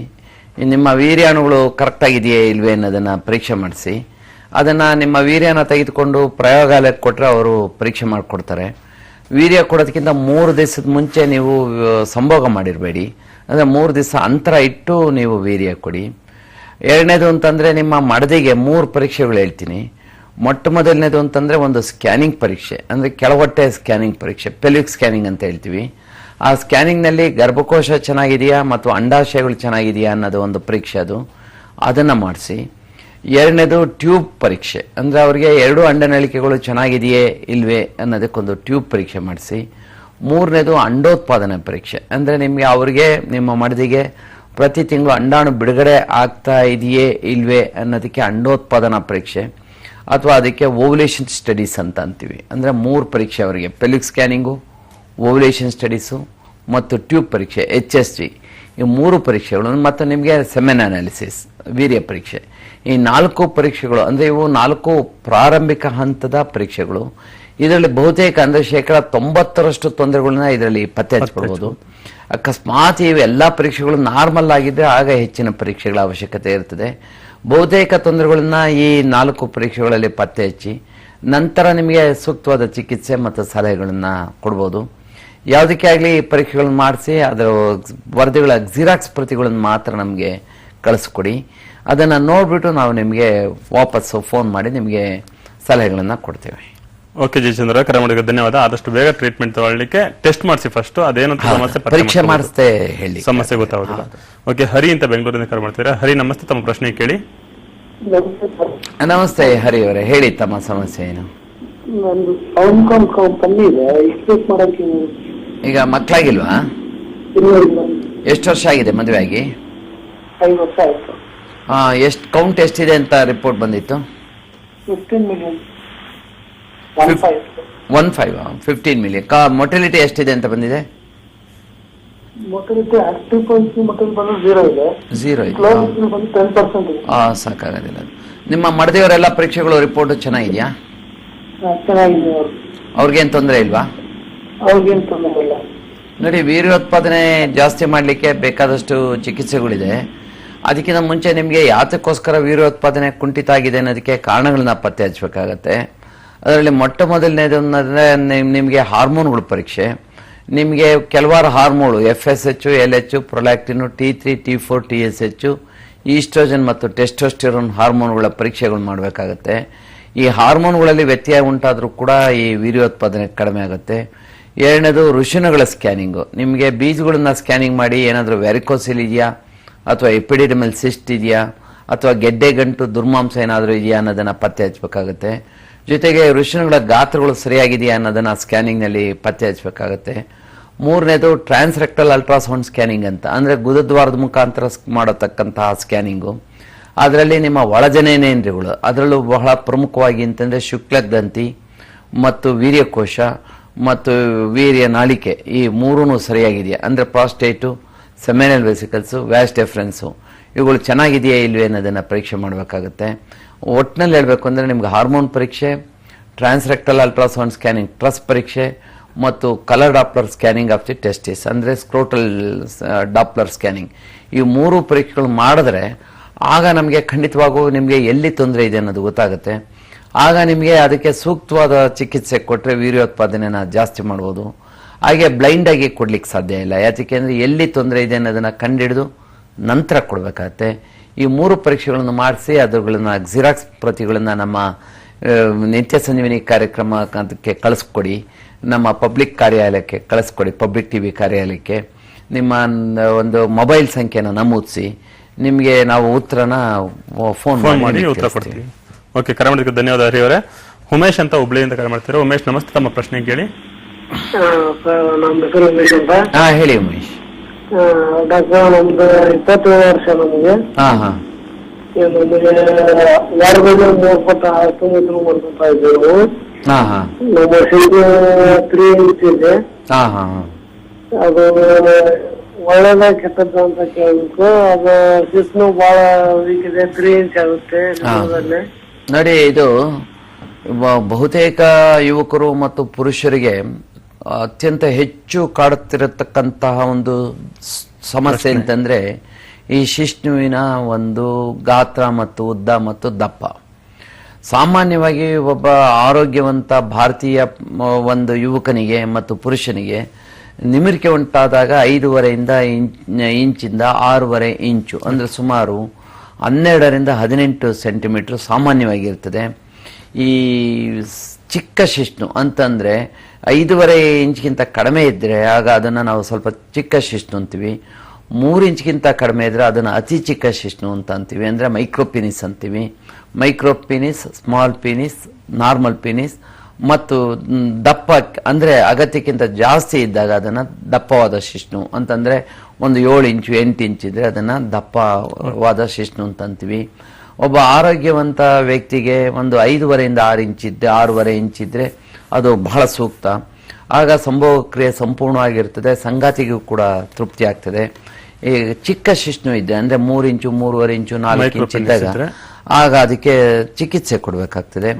ನಿಮ್ಮ ವೀರ್ಯಾಣುಗಳು ಕರೆಕ್ಟ್ ಆಗಿದೆಯೇ ಇಲ್ವೇ ಅನ್ನೋದನ್ನ ಪರೀಕ್ಷೆ ಮಾಡಿಸಿ. ಅದನ್ನ ನಿಮ್ಮ ವೀರ್ಯನ ತೆಗೆದುಕೊಂಡು ಪ್ರಯೋಗಾಲಯಕ್ಕೆ ಕೊಟ್ಟರೆ ಅವರು ಪರೀಕ್ಷೆ ಮಾಡಿಕೊಡ್ತಾರೆ. ವೀರ್ಯ ಕೊಡೋದಕ್ಕಿಂತ ಮೂರು ದಿವಸದ ಮುಂಚೆ ನೀವು ಸಂಭೋಗ ಮಾಡಿರಬೇಡಿ. ಅಂದರೆ ಮೂರು ದಿವಸ ಅಂತರ ಇಟ್ಟು ನೀವು ವೀರ್ಯ ಕೊಡಿ. ಎರಡನೇದು ಅಂತಂದರೆ ನಿಮ್ಮ ಮಡದಿಗೆ ಮೂರು ಪರೀಕ್ಷೆಗಳು ಹೇಳ್ತೀನಿ. ಮೊಟ್ಟ ಮೊದಲನೇದು ಅಂತಂದರೆ ಒಂದು ಸ್ಕ್ಯಾನಿಂಗ್ ಪರೀಕ್ಷೆ, ಅಂದರೆ ಕೆಳವಟ್ಟೆ ಸ್ಕ್ಯಾನಿಂಗ್ ಪರೀಕ್ಷೆ, ಪೆಲ್ವಿಕ್ ಸ್ಕ್ಯಾನಿಂಗ್ ಅಂತ ಹೇಳ್ತೀವಿ. ಆ ಸ್ಕ್ಯಾನಿಂಗ್ನಲ್ಲಿ ಗರ್ಭಕೋಶ ಚೆನ್ನಾಗಿದೆಯಾ ಮತ್ತು ಅಂಡಾಶಯಗಳು ಚೆನ್ನಾಗಿದೆಯಾ ಅನ್ನೋದು ಒಂದು ಪರೀಕ್ಷೆ ಅದು. ಅದನ್ನು ಮಾಡಿಸಿ. ಎರಡನೇದು ಟ್ಯೂಬ್ ಪರೀಕ್ಷೆ, ಅಂದರೆ ಅವರಿಗೆ ಎರಡು ಅಂಡನಳಿಕೆಗಳು ಚೆನ್ನಾಗಿದೆಯೇ ಇಲ್ವೇ ಅನ್ನೋದಕ್ಕೊಂದು ಟ್ಯೂಬ್ ಪರೀಕ್ಷೆ ಮಾಡಿಸಿ. ಮೂರನೇದು ಅಂಡೋತ್ಪಾದನೆ ಪರೀಕ್ಷೆ, ಅಂದರೆ ನಿಮಗೆ ಅವರಿಗೆ, ನಿಮ್ಮ ಮಡದಿಗೆ ಪ್ರತಿ ತಿಂಗಳು ಅಂಡಾಣು ಬಿಡುಗಡೆ ಆಗ್ತಾ ಇದೆಯೇ ಇಲ್ವೇ ಅನ್ನೋದಕ್ಕೆ ಅಂಡೋತ್ಪಾದನಾ ಪರೀಕ್ಷೆ. ಅಥವಾ ಅದಕ್ಕೆ ಓವ್ಯುಲೇಷನ್ ಸ್ಟಡೀಸ್ ಅಂತ ಅಂತೀವಿ. ಅಂದರೆ ಮೂರು ಪರೀಕ್ಷೆ ಅವರಿಗೆ. ಪೆಲಿಕ್ ಸ್ಕ್ಯಾನಿಂಗು ಓವ್ಯುಲೇಷನ್ ಸ್ಟಡೀಸು ಮತ್ತು ಟ್ಯೂಬ್ ಪರೀಕ್ಷೆ ಎಚ್ ಎಸ್ ಟಿ ಈ ಮೂರು ಪರೀಕ್ಷೆಗಳು, ಮತ್ತು ನಿಮಗೆ ಸೆಮೆನ್ ಅನಾಲಿಸಿಸ್ ವೀರ್ಯ ಪರೀಕ್ಷೆ. ಈ ನಾಲ್ಕು ಪರೀಕ್ಷೆಗಳು, ಅಂದರೆ ಇವು ನಾಲ್ಕು ಪ್ರಾರಂಭಿಕ ಹಂತದ ಪರೀಕ್ಷೆಗಳು. ಇದರಲ್ಲಿ ಬಹುತೇಕ, ಅಂದರೆ ಶೇಕಡ ತೊಂಬತ್ತರಷ್ಟು ತೊಂದರೆಗಳನ್ನ ಇದರಲ್ಲಿ ಪತ್ತೆ ಹಚ್ಕೊಳ್ಬೋದು ಅಕಸ್ಮಾತ್ ಇವೆಲ್ಲ ಪರೀಕ್ಷೆಗಳು ನಾರ್ಮಲ್ ಆಗಿದ್ದರೆ ಆಗ ಹೆಚ್ಚಿನ ಪರೀಕ್ಷೆಗಳ ಅವಶ್ಯಕತೆ ಇರ್ತದೆ. ಬಹುತೇಕ ತೊಂದರೆಗಳನ್ನು ಈ ನಾಲ್ಕು ಪರೀಕ್ಷೆಗಳಲ್ಲಿ ಪತ್ತೆ ಹಚ್ಚಿ, ನಂತರ ನಿಮಗೆ ಸೂಕ್ತವಾದ ಚಿಕಿತ್ಸೆ ಮತ್ತು ಸಲಹೆಗಳನ್ನು ಕೊಡ್ಬೋದು. ಯಾವುದಕ್ಕೆ ಆಗಲಿ ಪರೀಕ್ಷೆಗಳನ್ನ ಮಾಡಿಸಿ, ಅದರ ವರದಿಗಳ ಜಿರಾಕ್ಸ್ ಪ್ರತಿಗಳನ್ನು ಮಾತ್ರ ನಮಗೆ ಕಳಿಸ್ಕೊಡಿ. ಅದನ್ನು ನೋಡಿಬಿಟ್ಟು ನಾವು ನಿಮಗೆ ವಾಪಸ್ಸು ಫೋನ್ ಮಾಡಿ ನಿಮಗೆ ಸಲಹೆಗಳನ್ನು ಕೊಡ್ತೇವೆ. ಓಕೆ ಜಯಚಂದ್ರ ಕರೆ ಮಾಡಿದ ಧನ್ಯವಾದ. ಆದಷ್ಟು ಬೇಗ ಟ್ರೀಟ್ಮೆಂಟ್ ತಗೊಳ್ಳಿಕ್ಕೆ ಟೆಸ್ಟ್ ಮಾಡಿಸಿ ಫಸ್ಟ್ ಅದೇನು ಸಮಸ್ಯೆ ಪರೀಕ್ಷೆ ಮಾಡಿಸ್ತೇ ಹೇಳಿ. ಸಮಸ್ಯೆ ಗೊತ್ತಾಗೋದಿಲ್ಲ. ಓಕೆ ಹರಿ ಅಂತ ಬೆಂಗಳೂರಿಂದ ಕರೆ ಮಾಡ್ತೀರಾ ಹರಿ ನಮಸ್ತೆ ತಮ್ಮ ಪ್ರಶ್ನೆ ಕೇಳಿ. ನಮಸ್ತೆ ಹರಿ ಅವರೇ ಹೇಳಿ ತಮ್ಮ ಸಮಸ್ಯೆ ಏನು? ನಂದು ಸೌಂಡ್ ಕಂಪನಿ ಇದೆ ಎಕ್ಸ್ಪ್ರೆಸ್ ಮಾಡಕ್ಕೆ ಈಗ ಮಕ್ಕಳಾಗಿಲ್ವಾ? ಎಷ್ಟು ವರ್ಷ ಆಗಿದೆ ಮದುವೆ ಆಗಿ ಐದು ವರ್ಷ ಆಯ್ತು. ಎಷ್ಟು ಕೌಂಟ್ ಎಷ್ಟಿದೆ ಅಂತ ರಿಪೋರ್ಟ್ ಬಂದಿತ್ತು? Fifteen million one five fifteen million ಕಾ ಮೊಟಿಲಿಟಿ ಎಷ್ಟಿದೆ ಅಂತ ಬಂದಿದೆ? ಇದೆ. ಝೀರೋ ಸಾಕಾಗೋದಿಲ್ಲ. ನಿಮ್ಮ ಮಡದಿಯವರೆಲ್ಲ ಪರೀಕ್ಷೆಗಳು ರಿಪೋರ್ಟ್ ಚೆನ್ನಾಗಿದೆಯಾ? ಅವ್ರಿಗೇನು ತೊಂದರೆ ಇಲ್ವಾ? ನೋಡಿ ವೀರ್ಯೋತ್ಪಾದನೆ ಜಾಸ್ತಿ ಮಾಡಲಿಕ್ಕೆ ಬೇಕಾದಷ್ಟು ಚಿಕಿತ್ಸೆಗಳಿದೆ. ಅದಕ್ಕಿಂತ ಮುಂಚೆ ನಿಮಗೆ ಯಾತಕ್ಕೋಸ್ಕರ ವೀರ್ಯೋತ್ಪಾದನೆ ಕುಂಠಿತ ಆಗಿದೆ ಅನ್ನೋದಕ್ಕೆ ಕಾರಣಗಳನ್ನ ಪತ್ತೆ ಹಚ್ಚಬೇಕಾಗತ್ತೆ ಅದರಲ್ಲಿ ಮೊಟ್ಟ ಮೊದಲನೇದು ಅನ್ನೋದ್ರೆ ನಿಮ್- ನಿಮಗೆ ಹಾರ್ಮೋನ್ಗಳ ಪರೀಕ್ಷೆ. ನಿಮಗೆ ಕೆಲವಾರು hormone F S H L H prolactin T three T four T S H oestrogen ಮತ್ತು ಟೆಸ್ಟೋಸ್ಟಿರೋನ್ ಹಾರ್ಮೋನ್ಗಳ ಪರೀಕ್ಷೆಗಳು ಮಾಡಬೇಕಾಗತ್ತೆ. ಈ ಹಾರ್ಮೋನ್ಗಳಲ್ಲಿ ವ್ಯತ್ಯಯ ಉಂಟಾದರೂ ಕೂಡ ಈ ವೀರ್ಯೋತ್ಪಾದನೆ ಕಡಿಮೆ ಆಗುತ್ತೆ. ಎರಡನೇದು ಋಷಿನಗಳ ಸ್ಕ್ಯಾನಿಂಗು. ನಿಮಗೆ ಬೀಜಗಳನ್ನ ಸ್ಕ್ಯಾನಿಂಗ್ ಮಾಡಿ ಏನಾದರೂ ವ್ಯಾರಿಕೋಸಿಲ್ ಇದೆಯಾ? ಅಥವಾ ಎಪಿಡಿಡಮಲ್ ಸಿಸ್ಟ್ ಇದೆಯಾ? ಅಥವಾ ಗೆಡ್ಡೆ ಗಂಟು ದುರ್ಮಾಂಸ ಏನಾದರೂ ಇದೆಯಾ ಅನ್ನೋದನ್ನು ಪತ್ತೆ ಹಚ್ಚಬೇಕಾಗುತ್ತೆ. ಜೊತೆಗೆ ಋಷಿನಗಳ ಗಾತ್ರಗಳು ಸರಿಯಾಗಿದೆಯಾ ಅನ್ನೋದನ್ನು ಸ್ಕ್ಯಾನಿಂಗ್ನಲ್ಲಿ ಪತ್ತೆ ಹಚ್ಚಬೇಕಾಗುತ್ತೆ ಮೂರನೇದು ಟ್ರಾನ್ಸ್ರೆಕ್ಟಲ್ ಅಲ್ಟ್ರಾಸೌಂಡ್ ಸ್ಕ್ಯಾನಿಂಗ್ ಅಂತ. ಅಂದರೆ ಗುದದ್ವಾರದ ಮುಖಾಂತರ ಮಾಡತಕ್ಕಂತಹ ಸ್ಕ್ಯಾನಿಂಗು. ಅದರಲ್ಲಿ ನಿಮ್ಮ ಒಳಜನೇನೇಂದ್ರಿಯಗಳು, ಅದರಲ್ಲೂ ಬಹಳ ಪ್ರಮುಖವಾಗಿ ಅಂತಂದರೆ ಶುಕ್ಲಗ್ರಂಥಿ ಮತ್ತು ವೀರ್ಯಕೋಶ ಮತ್ತು ವೀರ್ಯ ನಾಳಿಕೆ, ಈ ಮೂರೂ ಸರಿಯಾಗಿದೆಯಾ? ಅಂದರೆ ಪ್ರಾಸ್ಟೇಟು, ಸೆಮೆನಲ್ ವೆಸಿಕಲ್ಸು ವ್ಯಾಸ್ ಡೆಫ್ರೆನ್ಸು, ಇವುಗಳು ಚೆನ್ನಾಗಿದೆಯಾ ಇಲ್ವೇ ಅನ್ನೋದನ್ನು ಪರೀಕ್ಷೆ ಮಾಡಬೇಕಾಗುತ್ತೆ. ಒಟ್ಟಿನಲ್ಲಿ ಹೇಳಬೇಕು ಅಂದರೆ ನಿಮ್ಗೆ ಹಾರ್ಮೋನ್ ಪರೀಕ್ಷೆ ಟ್ರಾನ್ಸ್ರೆಕ್ಟಲ್ ಅಲ್ಟ್ರಾಸೌಂಡ್ ಸ್ಕ್ಯಾನಿಂಗ್ ಟ್ರಸ್ ಪರೀಕ್ಷೆ ಮತ್ತು colour Doppler scanning of the testis, ಅಂದರೆ ಸ್ಕ್ರೋಟಲ್ ಡಾಪ್ಲರ್ ಸ್ಕ್ಯಾನಿಂಗ್. ಈ ಮೂರು ಪರೀಕ್ಷೆಗಳು ಮಾಡಿದ್ರೆ ಆಗ ನಮಗೆ ಖಂಡಿತವಾಗೂ ನಿಮಗೆ ಎಲ್ಲಿ ತೊಂದರೆ ಇದೆ ಅನ್ನೋದು ಗೊತ್ತಾಗುತ್ತೆ. ಆಗ ನಿಮಗೆ ಅದಕ್ಕೆ ಸೂಕ್ತವಾದ ಚಿಕಿತ್ಸೆ ಕೊಟ್ಟರೆ ವೀರ್ಯೋತ್ಪಾದನೆನ ಜಾಸ್ತಿ ಮಾಡ್ಬೋದು. ಹಾಗೆ ಬ್ಲೈಂಡಾಗಿ ಕೊಡ್ಲಿಕ್ಕೆ ಸಾಧ್ಯ ಇಲ್ಲ. ಯಾತಕ್ಕೆ ಅಂದರೆ ಎಲ್ಲಿ ತೊಂದರೆ ಇದೆ ಅನ್ನೋದನ್ನು ಕಂಡಿಡಿದು ನಂತರ ಕೊಡಬೇಕಾಗತ್ತೆ. ಈ ಮೂರು ಪರೀಕ್ಷೆಗಳನ್ನು ಮಾಡಿಸಿ ಅದುಗಳನ್ನ ಜಿರಾಕ್ಸ್ ಪ್ರತಿಗಳನ್ನು ನಮ್ಮ ನಿತ್ಯ ಸಂಜೀವಿನಿ ಕಾರ್ಯಕ್ರಮ ಅದಕ್ಕೆ ಕಳಿಸ್ಕೊಡಿ ನಮ್ಮ ಪಬ್ಲಿಕ್ ಕಾರ್ಯಾಲಯಕ್ಕೆ ಕಳಿಸ್ಕೊಡಿ ಪಬ್ಲಿಕ್ ಟಿವಿ ಕಾರ್ಯಾಲಯಕ್ಕೆ. ನಿಮ್ಮ ಒಂದು ಮೊಬೈಲ್ ಸಂಖ್ಯೆನ ನಮೂದಿಸಿ ನಿಮಗೆ ನಾವು ಉತ್ತರನ ಫೋನ್ ಫೋನ್ ಮಾಡಿ ಉತ್ತರ ಕೊಡ್ತೀವಿ. ಓಕೆ ಕರೆ ಮಾಡಿದ್ದಕ್ಕೆ ಧನ್ಯವಾದ ಹರಿ ಅವರೇ ಉಮೇಶ್ ಅಂತ ಹುಬ್ಳಿಯಿಂದ ಕರೆ ಮಾಡ್ತೀರಾ. ಉಮೇಶ್ ನಮಸ್ತೆ ತಮ್ಮ ಪ್ರಶ್ನೆ ಕೇಳಿ. ನಮ್ಮ ಹೆಸರು ಉಮೇಶ್ ಅಂತ. ಹಾ ಹೇಳಿ ಉಮೇಶ್. ಡಾಕ್ಟರ್ ನಮ್ದು ಇಪ್ಪತ್ತೇಳು ವರ್ಷ ನಮಗೆ. ಹಾ ಹಾ. ನಮಗೆ ಎರಡು ಮೂರು ಪಟ್ಟ ಆಸ್ತಿ ಮಾಡ್ಕೊತಾ ಇದ್ದೇವೆ ಹಾ ಹಾ. ನಮ್ಮ ಶಿಂಗು ತ್ರೀ ಇಂಚ್ ಇದೆ ಹಾ ಹಾ ಹಾ. ಅದು ಒಳ್ಳೇದ ಕೆಟ್ಟದ್ದು ಅಂತ ಕೇಳ್ಬೇಕು. ಅದು ಸಿಸ್ನು ಬಹಳ ವೀಕ್ ಇದೆ ತ್ರೀ ಇಂಚ್ ಆಗುತ್ತೆ. ನೋಡಿ ಇದು ಬ- ಬಹುತೇಕ ಯುವಕರು ಮತ್ತು ಪುರುಷರಿಗೆ ಅತ್ಯಂತ ಹೆಚ್ಚು ಕಾಡುತ್ತಿರತಕ್ಕಂತಹ ಒಂದು ಸಮಸ್ಯೆ ಅಂತಂದ್ರೆ ಈ ಶಿಷ್ಣುವಿನ ಒಂದು ಗಾತ್ರ ಮತ್ತು ಉದ್ದ ಮತ್ತು ದಪ್ಪ. ಸಾಮಾನ್ಯವಾಗಿ ಒಬ್ಬ ಆರೋಗ್ಯವಂತ ಭಾರತೀಯ ಒಂದು ಯುವಕನಿಗೆ ಮತ್ತು ಪುರುಷನಿಗೆ ನಿಮಿರಿಕೆ ಉಂಟಾದಾಗ ಐದೂವರೆಯಿಂದ ಇಂಚ್ ಇಂಚಿಂದ ಆರೂವರೆ ಇಂಚು ಅಂದರೆ ಸುಮಾರು ಹನ್ನೆರಡರಿಂದ ಹದಿನೆಂಟು ಸೆಂಟಿಮೀಟ್ರ್ ಸಾಮಾನ್ಯವಾಗಿರ್ತದೆ. ಈ ಚಿಕ್ಕ ಶಿಷ್ಣು ಅಂತಂದ್ರೆ ಐದೂವರೆ ಇಂಚ್ಗಿಂತ ಕಡಿಮೆ ಇದ್ದರೆ ಆಗ ಅದನ್ನು ನಾವು ಸ್ವಲ್ಪ ಚಿಕ್ಕ ಶಿಶ್ನು ಅಂತೀವಿ. ಮೂರು ಇಂಚ್ಗಿಂತ ಕಡಿಮೆ ಇದ್ದರೆ ಅದನ್ನು ಅತಿ ಚಿಕ್ಕ ಶಿಶ್ನು ಅಂತ ಅಂತೀವಿ. ಅಂದರೆ ಮೈಕ್ರೋಪಿನಿಸ್ ಅಂತೀವಿ. ಮೈಕ್ರೋಪಿನಿಸ್ ಸ್ಮಾಲ್ ಪಿನಿಸ್, ನಾರ್ಮಲ್ ಪಿನಿಸ್, ಮತ್ತು ದಪ್ಪ, ಅಂದರೆ ಅಗತ್ಯಕ್ಕಿಂತ ಜಾಸ್ತಿ ಇದ್ದಾಗ ಅದನ್ನು ದಪ್ಪವಾದ ಶಿಶ್ನು ಅಂತಂದರೆ ಒಂದು ಏಳು ಇಂಚು ಎಂಟು ಇಂಚ್ ಇದ್ದರೆ ಅದನ್ನು ದಪ್ಪವಾದ ಶಿಶ್ನು ಅಂತ ಅಂತೀವಿ. ಒಬ್ಬ ಆರೋಗ್ಯವಂತ ವ್ಯಕ್ತಿಗೆ ಒಂದು ಐದೂವರೆಯಿಂದ ಆರು ಇಂಚ್ ಇದ್ದೆ ಆರೂವರೆ ಇಂಚ್ ಇದ್ದರೆ ಅದು ಬಹಳ ಸೂಕ್ತ. ಆಗ ಸಂಭೋಗ ಕ್ರಿಯೆ ಸಂಪೂರ್ಣವಾಗಿರ್ತದೆ ಸಂಗಾತಿಗೂ ಕೂಡ ತೃಪ್ತಿ ಆಗ್ತದೆ. ಈ ಚಿಕ್ಕ ಶಿಷ್ಣು ಇದೆ ಅಂದರೆ ಮೂರು ಇಂಚು ಮೂರುವರೆ ಇಂಚು ನಾಲ್ಕು ಇಂಚ್ ಇದ್ದಾಗ ಆಗ ಅದಕ್ಕೆ ಚಿಕಿತ್ಸೆ ಕೊಡಬೇಕಾಗ್ತದೆ.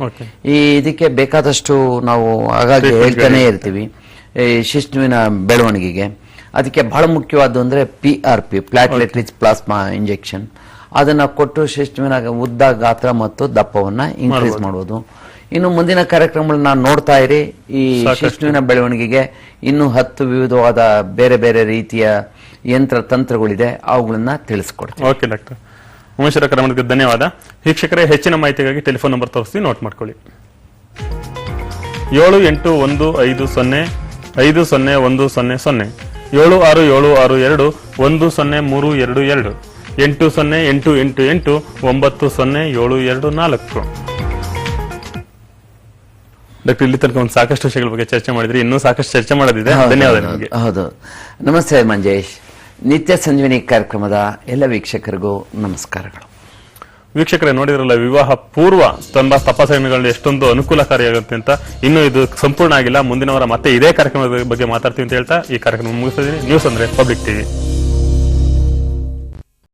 ಈ ಇದಕ್ಕೆ ಬೇಕಾದಷ್ಟು ನಾವು ಹಾಗಾಗಿ ಹೇಳ್ತಾನೆ ಇರ್ತೀವಿ. ಈ ಶಿಷ್ಣುವಿನ ಬೆಳವಣಿಗೆಗೆ. ಅದಕ್ಕೆ ಬಹಳ ಮುಖ್ಯವಾದ್ದು ಅಂದರೆ P R P platelet rich plasma injection ಅದನ್ನ ಕೊಟ್ಟು ಶಿಶ್ನುವಿನ ಉದ್ದ ಗಾತ್ರ ಮತ್ತು ದಪ್ಪವನ್ನ ಇನ್ಕ್ರೀಸ್ ಮಾಡ್ಬೋದು. ಇನ್ನು ಮುಂದಿನ ಕಾರ್ಯಕ್ರಮಗಳನ್ನ ನಾನು ನೋಡ್ತಾ ಇರಿ. ಈ ಶಿಷ್ಟುವಿನ ಬೆಳವಣಿಗೆಗೆ ಇನ್ನು ಹತ್ತು ವಿವಿಧವಾದ ಬೇರೆ ಬೇರೆ ರೀತಿಯ ಯಂತ್ರ ತಂತ್ರಗಳಿದೆ. ಅವುಗಳನ್ನ ತಿಳಿಸ್ಕೊಡ್ತೀವಿ ಓಕೆ ಡಾಕ್ಟರ್. ಉಮೇಶ್ವರ ಕ್ರಮಕ್ಕೆ ಧನ್ಯವಾದ. ಶಿಕ್ಷಕರೇ ಹೆಚ್ಚಿನ ಮಾಹಿತಿಗಾಗಿ ಟೆಲಿಫೋನ್ ನಂಬರ್ ತೋರಿಸಿ ನೋಟ್ ಮಾಡ್ಕೊಳ್ಳಿ. ಏಳು ಎಂಟು ಒಂದು ಐದು ಸೊನ್ನೆ ಐದು ಸೊನ್ನೆ ಒಂದು ಸೊನ್ನೆ ಸೊನ್ನೆ ಏಳು ಆರು ಏಳು ಆರು ಎರಡು ಒಂದು ಸೊನ್ನೆ ಮೂರು ಎರಡು ಎರಡು. ಎಂಟು ಸೊನ್ನೆ ಎಂಟು ಎಂಟು ಎಂಟು ಒಂಬತ್ತು ಸೊನ್ನೆ ಏಳು ಎರಡು ನಾಲ್ಕು. ಡಾಕ್ಟರ್ ಇಲ್ಲಿ ತನಕ ಒಂದು ಸಾಕಷ್ಟು ವಿಷಯಗಳ ಬಗ್ಗೆ ಚರ್ಚೆ ಮಾಡಿದ್ರಿ. ಇನ್ನೂ ಸಾಕಷ್ಟು ಚರ್ಚೆ ಮಾಡೋದಿದೆ. ಧನ್ಯವಾದ ನಿಮಗೆ. ಹೌದು. ನಮಸ್ತೆ ಮಂಜೇಶ್. ನಿತ್ಯ ಸಂಜೀವಿನಿ ಕಾರ್ಯಕ್ರಮದ ಎಲ್ಲ ವೀಕ್ಷಕರಿಗೂ ನಮಸ್ಕಾರಗಳು. ವೀಕ್ಷಕರೇ ನೋಡಿದ್ರಲ್ಲ ವಿವಾಹ ಪೂರ್ವ ತಮ್ಮ ತಪಾಸಣೆಗಳಲ್ಲಿ ಎಷ್ಟೊಂದು ಅನುಕೂಲಕಾರಿಯಾಗುತ್ತೆ ಅಂತ. ಇನ್ನೂ ಇದು ಸಂಪೂರ್ಣ ಆಗಿಲ್ಲ. ಮುಂದಿನ ವಾರ ಮತ್ತೆ ಇದೇ ಕಾರ್ಯಕ್ರಮದ ಬಗ್ಗೆ ಮಾತಾಡ್ತೀವಿ ಅಂತ ಹೇಳ್ತಾ ಈ ಕಾರ್ಯಕ್ರಮ ಮುಗಿಸ್ತಿದ್ದೀನಿ ನ್ಯೂಸ್ ಅಂದ್ರೆ ಪಬ್ಲಿಕ್ ಟಿವಿ.